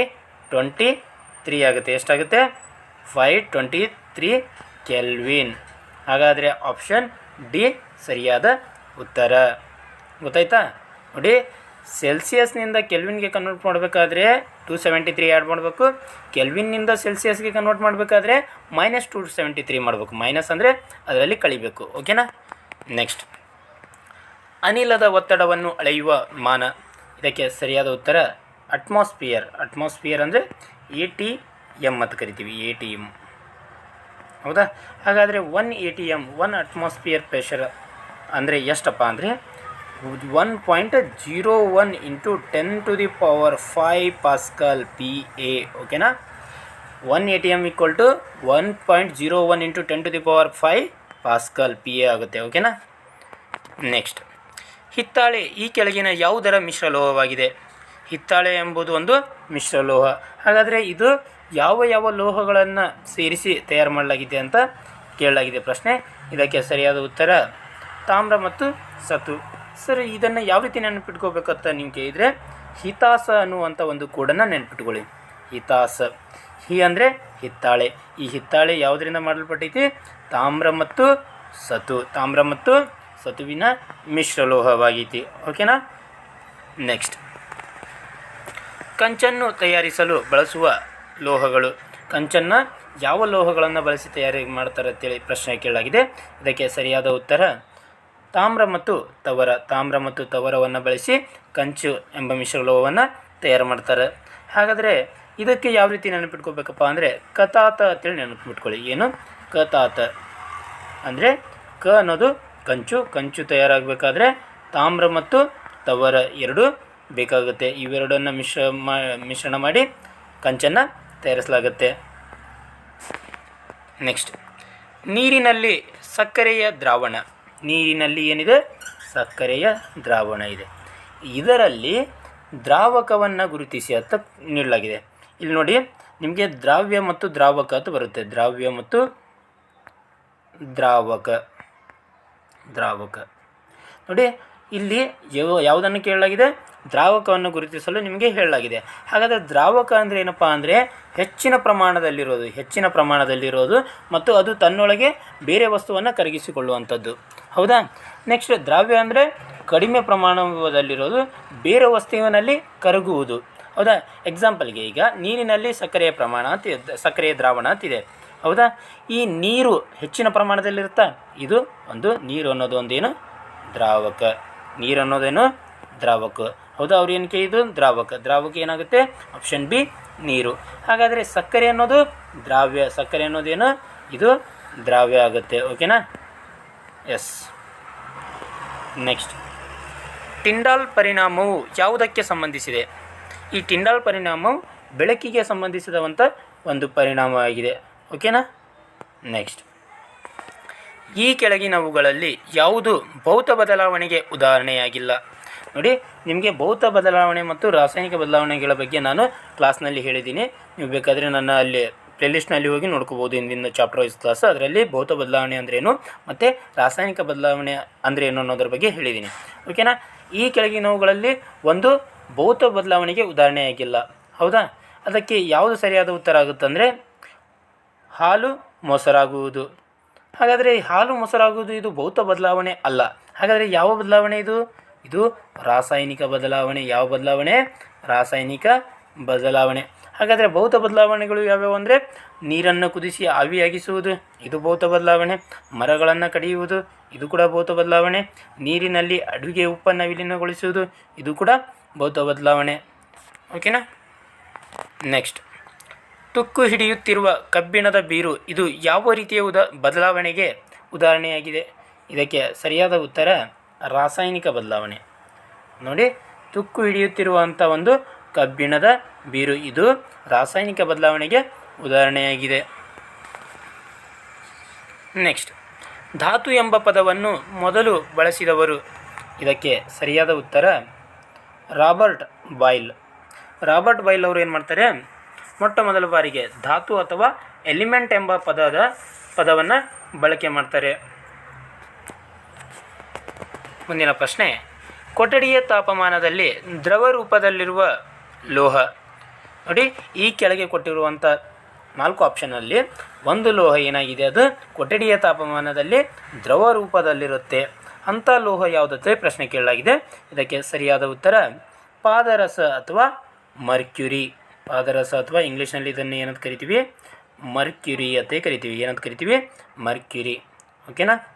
ಟ್ವೆಂಟಿ ತ್ರೀ ಆಗುತ್ತೆ. ಎಷ್ಟಾಗುತ್ತೆ? Five twenty three kelvin. ಹಾಗಾದರೆ ಆಪ್ಷನ್ ಡಿ ಸರಿಯಾದ ಉತ್ತರ. ಗೊತ್ತಾಯ್ತಾ? ನೋಡಿ, ಸೆಲ್ಸಿಯಸ್ನಿಂದ ಕೆಲ್ವಿನ್ಗೆ ಕನ್ವರ್ಟ್ ಮಾಡಬೇಕಾದ್ರೆ ಟು ಸೆವೆಂಟಿ ತ್ರೀ ಆ್ಯಡ್ ಮಾಡಬೇಕು. ಕೆಲ್ವಿನ್ನಿಂದ ಸೆಲ್ಸಿಯಸ್ಗೆ ಕನ್ವರ್ಟ್ ಮಾಡಬೇಕಾದ್ರೆ ಮೈನಸ್ ಟು ಸೆವೆಂಟಿ ತ್ರೀ ಮಾಡಬೇಕು. ಮೈನಸ್ ಅಂದರೆ ಅದರಲ್ಲಿ ಕಳಿಬೇಕು. ಓಕೆನಾ ನೆಕ್ಸ್ಟ್ ಅನಿಲದ ಒತ್ತಡವನ್ನು ಅಳೆಯುವ ಮಾನ. ಇದಕ್ಕೆ ಸರಿಯಾದ ಉತ್ತರ ಅಟ್ಮಾಸ್ಫಿಯರ್ ಅಟ್ಮಾಸ್ಫಿಯರ್ ಅಂದರೆ ಎ ಟಿ ಎಂ ಅಂತ ಕರಿತೀವಿ, ಎ ಟಿ ಎಂ ಹೌದಾ? ಹಾಗಾದರೆ one A T M one atmosphere pressure ಅಂದರೆ ಎಷ್ಟಪ್ಪ ಅಂದರೆ one point zero one into ten to the power five pascal P A ಓಕೆನಾ one A T M equal to one point zero one into ten to the power five pascal P A ಆಗುತ್ತೆ ಓಕೆನಾ next ಹಿತ್ತಾಳೆ ಈ ಕೆಳಗಿನ ಯಾವುದರ ಮಿಶ್ರಲೋಹವಾಗಿದೆ ಹಿತ್ತಾಳೆ ಎಂಬುದು ಒಂದು ಮಿಶ್ರಲೋಹ ಹಾಗಾದರೆ ಇದು ಯಾವ ಯಾವ ಲೋಹಗಳನ್ನು ಸೇರಿಸಿ ತಯಾರು ಮಾಡಲಾಗಿದೆ ಅಂತ ಕೇಳಲಾಗಿದೆ ಪ್ರಶ್ನೆ. ಇದಕ್ಕೆ ಸರಿಯಾದ ಉತ್ತರ ತಾಮ್ರ ಮತ್ತು ಸತು ಸರ್, ಇದನ್ನು ಯಾವ ರೀತಿ ನೆನಪಿಟ್ಕೋಬೇಕಂತ ನೀವು ಕೇಳಿದರೆ, ಹಿತಾಸ ಅನ್ನುವಂಥ ಒಂದು ಕೂಡನ್ನು ನೆನಪಿಟ್ಕೊಳ್ಳಿ. ಹಿತಾಸ. ಹಿ ಅಂದರೆ ಹಿತ್ತಾಳೆ. ಈ ಹಿತ್ತಾಳೆ ಯಾವುದರಿಂದ ಮಾಡಲ್ಪಟ್ಟೈತಿ? ತಾಮ್ರ ಮತ್ತು ಸತು ತಾಮ್ರ ಮತ್ತು ಸತುವಿನ ಮಿಶ್ರಲೋಹವಾಗೈತಿ ಓಕೆನಾ ನೆಕ್ಸ್ಟ್ ಕಂಚನ್ನು ತಯಾರಿಸಲು ಬಳಸುವ ಲೋಹಗಳು. ಕಂಚನ್ನು ಯಾವ ಲೋಹಗಳನ್ನು ಬಳಸಿ ತಯಾರಿ ಮಾಡ್ತಾರೆ ಅಂತೇಳಿ ಪ್ರಶ್ನೆ ಕೇಳಲಾಗಿದೆ. ಇದಕ್ಕೆ ಸರಿಯಾದ ಉತ್ತರ, ತಾಮ್ರ ಮತ್ತು ತವರ. ತಾಮ್ರ ಮತ್ತು ತವರವನ್ನು ಬಳಸಿ ಕಂಚು ಎಂಬ ಮಿಶ್ರ ಲೋಹವನ್ನು ತಯಾರು ಮಾಡ್ತಾರೆ. ಹಾಗಾದರೆ ಇದಕ್ಕೆ ಯಾವ ರೀತಿ ನೆನಪಿಟ್ಕೋಬೇಕಪ್ಪ ಅಂದರೆ ಕತಾತ ಅಂತೇಳಿ ನೆನಪಿಟ್ಕೊಳ್ಳಿ. ಏನು? ಕತಾತ ಅಂದರೆ ಕ ಅನ್ನೋದು ಕಂಚು ಕಂಚು ತಯಾರಾಗಬೇಕಾದ್ರೆ ತಾಮ್ರ ಮತ್ತು ತವರ ಎರಡು ಬೇಕಾಗುತ್ತೆ. ಇವೆರಡನ್ನು ಮಿಶ್ರ ಮಾ, ಮಿಶ್ರಣ ಮಾಡಿ ಕಂಚನ್ನು ತಯಾರಿಸಲಾಗುತ್ತೆ. ನೆಕ್ಸ್ಟ್ ನೀರಿನಲ್ಲಿ ಸಕ್ಕರೆಯ ದ್ರಾವಣ. ನೀರಿನಲ್ಲಿ ಏನಿದೆ? ಸಕ್ಕರೆಯ ದ್ರಾವಣ ಇದೆ. ಇದರಲ್ಲಿ ದ್ರಾವಕವನ್ನು ಗುರುತಿಸಿ ಅಂತ ನೀಡಲಾಗಿದೆ. ಇಲ್ಲಿ ನೋಡಿ, ನಿಮಗೆ ದ್ರಾವ್ಯ ಮತ್ತು ದ್ರಾವಕ ಅಂತ ಬರುತ್ತೆ. ದ್ರಾವ್ಯ ಮತ್ತು ದ್ರಾವಕ. ದ್ರಾವಕ. ನೋಡಿ, ಇಲ್ಲಿ ಯಾವ ಯಾವುದನ್ನು ಕೇಳಲಾಗಿದೆ? ದ್ರಾವಕವನ್ನು ಗುರುತಿಸಲು ನಿಮಗೆ ಹೇಳಲಾಗಿದೆ. ಹಾಗಾದರೆ ದ್ರಾವಕ ಅಂದರೆ ಏನಪ್ಪ ಅಂದರೆ ಹೆಚ್ಚಿನ ಪ್ರಮಾಣದಲ್ಲಿರೋದು ಹೆಚ್ಚಿನ ಪ್ರಮಾಣದಲ್ಲಿರೋದು ಮತ್ತು ಅದು ತನ್ನೊಳಗೆ ಬೇರೆ ವಸ್ತುವನ್ನು ಕರಗಿಸಿಕೊಳ್ಳುವಂಥದ್ದು. ಹೌದಾ? ನೆಕ್ಸ್ಟ್ ದ್ರಾವ್ಯ ಅಂದರೆ ಕಡಿಮೆ ಪ್ರಮಾಣದಲ್ಲಿರೋದು, ಬೇರೆ ವಸ್ತುವಿನಲ್ಲಿ ಕರಗುವುದು. ಹೌದಾ? ಎಕ್ಸಾಂಪಲ್ಗೆ ಈಗ ನೀರಿನಲ್ಲಿ ಸಕ್ಕರೆಯ ಪ್ರಮಾಣ ಅಂತ ಸಕ್ಕರೆಯ ದ್ರಾವಣ ಅಂತಿದೆ ಹೌದಾ? ಈ ನೀರು ಹೆಚ್ಚಿನ ಪ್ರಮಾಣದಲ್ಲಿರುತ್ತಾ? ಇದು ಒಂದು ನೀರು ಅನ್ನೋದು ಒಂದೇನು? ದ್ರಾವಕ. ನೀರು ಅನ್ನೋದೇನು? ದ್ರಾವಕ. ಹೌದಾ, ಅವ್ರು ಏನು ಇದು ದ್ರಾವಕ. ದ್ರಾವಕ ಏನಾಗುತ್ತೆ? ಆಪ್ಷನ್ ಬಿ ನೀರು. ಹಾಗಾದರೆ ಸಕ್ಕರೆ ಅನ್ನೋದು ದ್ರಾವ್ಯ. ಸಕ್ಕರೆ ಅನ್ನೋದೇನು ಇದು ದ್ರಾವ್ಯ ಆಗುತ್ತೆ. ಓಕೆನಾ ಎಸ್ ನೆಕ್ಸ್ಟ್ ಟಿಂಡಾಲ್ ಪರಿಣಾಮವು ಯಾವುದಕ್ಕೆ ಸಂಬಂಧಿಸಿದೆ? ಈ ಟಿಂಡಾಲ್ ಪರಿಣಾಮವು ಬೆಳಕಿಗೆ ಸಂಬಂಧಿಸಿದಂಥ ಒಂದು ಪರಿಣಾಮವಾಗಿದೆ ಓಕೆನಾ ನೆಕ್ಸ್ಟ್ ಈ ಕೆಳಗಿನವುಗಳಲ್ಲಿ ಯಾವುದು ಭೌತ ಬದಲಾವಣೆಗೆ ಉದಾಹರಣೆಯಾಗಿಲ್ಲ. ನೋಡಿ, ನಿಮಗೆ ಭೌತ ಬದಲಾವಣೆ ಮತ್ತು ರಾಸಾಯನಿಕ ಬದಲಾವಣೆಗಳ ಬಗ್ಗೆ ನಾನು ಕ್ಲಾಸ್ನಲ್ಲಿ ಹೇಳಿದ್ದೀನಿ. ನೀವು ಬೇಕಾದರೆ ನನ್ನ ಅಲ್ಲಿ ಪ್ಲೇಲಿಸ್ಟ್ನಲ್ಲಿ ಹೋಗಿ ನೋಡ್ಕೋಬೋದು ಇಂದಿನ ಚಾಪ್ಟರ್ ವೈಸ್ ಕ್ಲಾಸ್ ಅದರಲ್ಲಿ ಭೌತ ಬದಲಾವಣೆ ಅಂದ್ರೇನು ಮತ್ತು ರಾಸಾಯನಿಕ ಬದಲಾವಣೆ ಅಂದರೆ ಏನು ಅನ್ನೋದ್ರ ಬಗ್ಗೆ ಹೇಳಿದ್ದೀನಿ. ಓಕೆನಾ ಈ ಕೆಳಗಿನವುಗಳಲ್ಲಿ ಒಂದು ಭೌತ ಬದಲಾವಣೆಗೆ ಉದಾಹರಣೆಯಾಗಿಲ್ಲ ಹೌದಾ? ಅದಕ್ಕೆ ಯಾವುದು ಸರಿಯಾದ ಉತ್ತರ ಆಗುತ್ತಂದರೆ ಹಾಲು ಮೊಸರಾಗುವುದು. ಹಾಗಾದರೆ ಹಾಲು ಮೊಸರಾಗುವುದು ಇದು ಭೌತ ಬದಲಾವಣೆ ಅಲ್ಲ. ಹಾಗಾದರೆ ಯಾವ ಬದಲಾವಣೆ ಇದು? ಇದು ರಾಸಾಯನಿಕ ಬದಲಾವಣೆ. ಯಾವ ಬದಲಾವಣೆ? ರಾಸಾಯನಿಕ ಬದಲಾವಣೆ. ಹಾಗಾದರೆ ಭೌತ ಬದಲಾವಣೆಗಳು ಯಾವ್ಯಾವು ಅಂದರೆ ನೀರನ್ನು ಕುದಿಸಿ ಆವಿಯಾಗಿಸುವುದು, ಇದು ಭೌತ ಬದಲಾವಣೆ. ಮರಗಳನ್ನು ಕಡಿಯುವುದು, ಇದು ಕೂಡ ಭೌತ ಬದಲಾವಣೆ. ನೀರಿನಲ್ಲಿ ಅಡುಗೆ ಉಪ್ಪನ್ನು ವಿಲೀನಗೊಳಿಸುವುದು, ಇದು ಕೂಡ ಭೌತ ಬದಲಾವಣೆ. ಓಕೆನಾ? ನೆಕ್ಸ್ಟ್. ತುಕ್ಕು ಹಿಡಿಯುತ್ತಿರುವ ಕಬ್ಬಿಣದ ಬೀರು, ಇದು ಯಾವ ರೀತಿಯ ಉದ, ಬದಲಾವಣೆಗೆ ಉದಾಹರಣೆಯಾಗಿದೆ? ಇದಕ್ಕೆ ಸರಿಯಾದ ಉತ್ತರ ರಾಸಾಯನಿಕ ಬದಲಾವಣೆ. ನೋಡಿ, ತುಕ್ಕು ಹಿಡಿಯುತ್ತಿರುವಂಥ ಒಂದು ಕಬ್ಬಿಣದ ಬೀರು ಇದು ರಾಸಾಯನಿಕ ಬದಲಾವಣೆಗೆ ಉದಾಹರಣೆಯಾಗಿದೆ. ನೆಕ್ಸ್ಟ್, ಧಾತು ಎಂಬ ಪದವನ್ನು ಮೊದಲು ಬಳಸಿದವರು. ಇದಕ್ಕೆ ಸರಿಯಾದ ಉತ್ತರ, ರಾಬರ್ಟ್ ಬಾಯ್ಲ್ ರಾಬರ್ಟ್ ಬಾಯ್ಲ್ ಅವರು ಏನು ಮಾಡ್ತಾರೆ? ಮೊಟ್ಟ ಮೊದಲ ಬಾರಿಗೆ ಧಾತು ಅಥವಾ ಎಲಿಮೆಂಟ್ ಎಂಬ ಪದದ ಪದವನ್ನು ಬಳಕೆ ಮಾಡ್ತಾರೆ. ಮುಂದಿನ ಪ್ರಶ್ನೆ. ಕೊಠಡಿಯ ತಾಪಮಾನದಲ್ಲಿ ದ್ರವ ರೂಪದಲ್ಲಿರುವ ಲೋಹ. ನೋಡಿ, ಈ ಕೆಳಗೆ ಕೊಟ್ಟಿರುವಂಥ ನಾಲ್ಕು ಆಪ್ಷನಲ್ಲಿ ಒಂದು ಲೋಹ ಏನಾಗಿದೆ? ಅದು ಕೊಠಡಿಯ ತಾಪಮಾನದಲ್ಲಿ ದ್ರವ ರೂಪದಲ್ಲಿರುತ್ತೆ. ಅಂಥ ಲೋಹ ಯಾವುದಂತೆ ಪ್ರಶ್ನೆ ಕೇಳಲಾಗಿದೆ. ಇದಕ್ಕೆ ಸರಿಯಾದ ಉತ್ತರ, ಪಾದರಸ ಅಥವಾ ಮರ್ಕ್ಯುರಿ. ಪಾದರಸ ಅಥವಾ ಇಂಗ್ಲೀಷ್ನಲ್ಲಿ ಇದನ್ನು ಏನಂತ ಕರಿತೀವಿ? ಮರ್ಕ್ಯುರಿ ಅಂತ ಕರಿತೀವಿ. ಏನಂತ ಕರಿತೀವಿ? ಮರ್ಕ್ಯುರಿ. ಓಕೆನಾ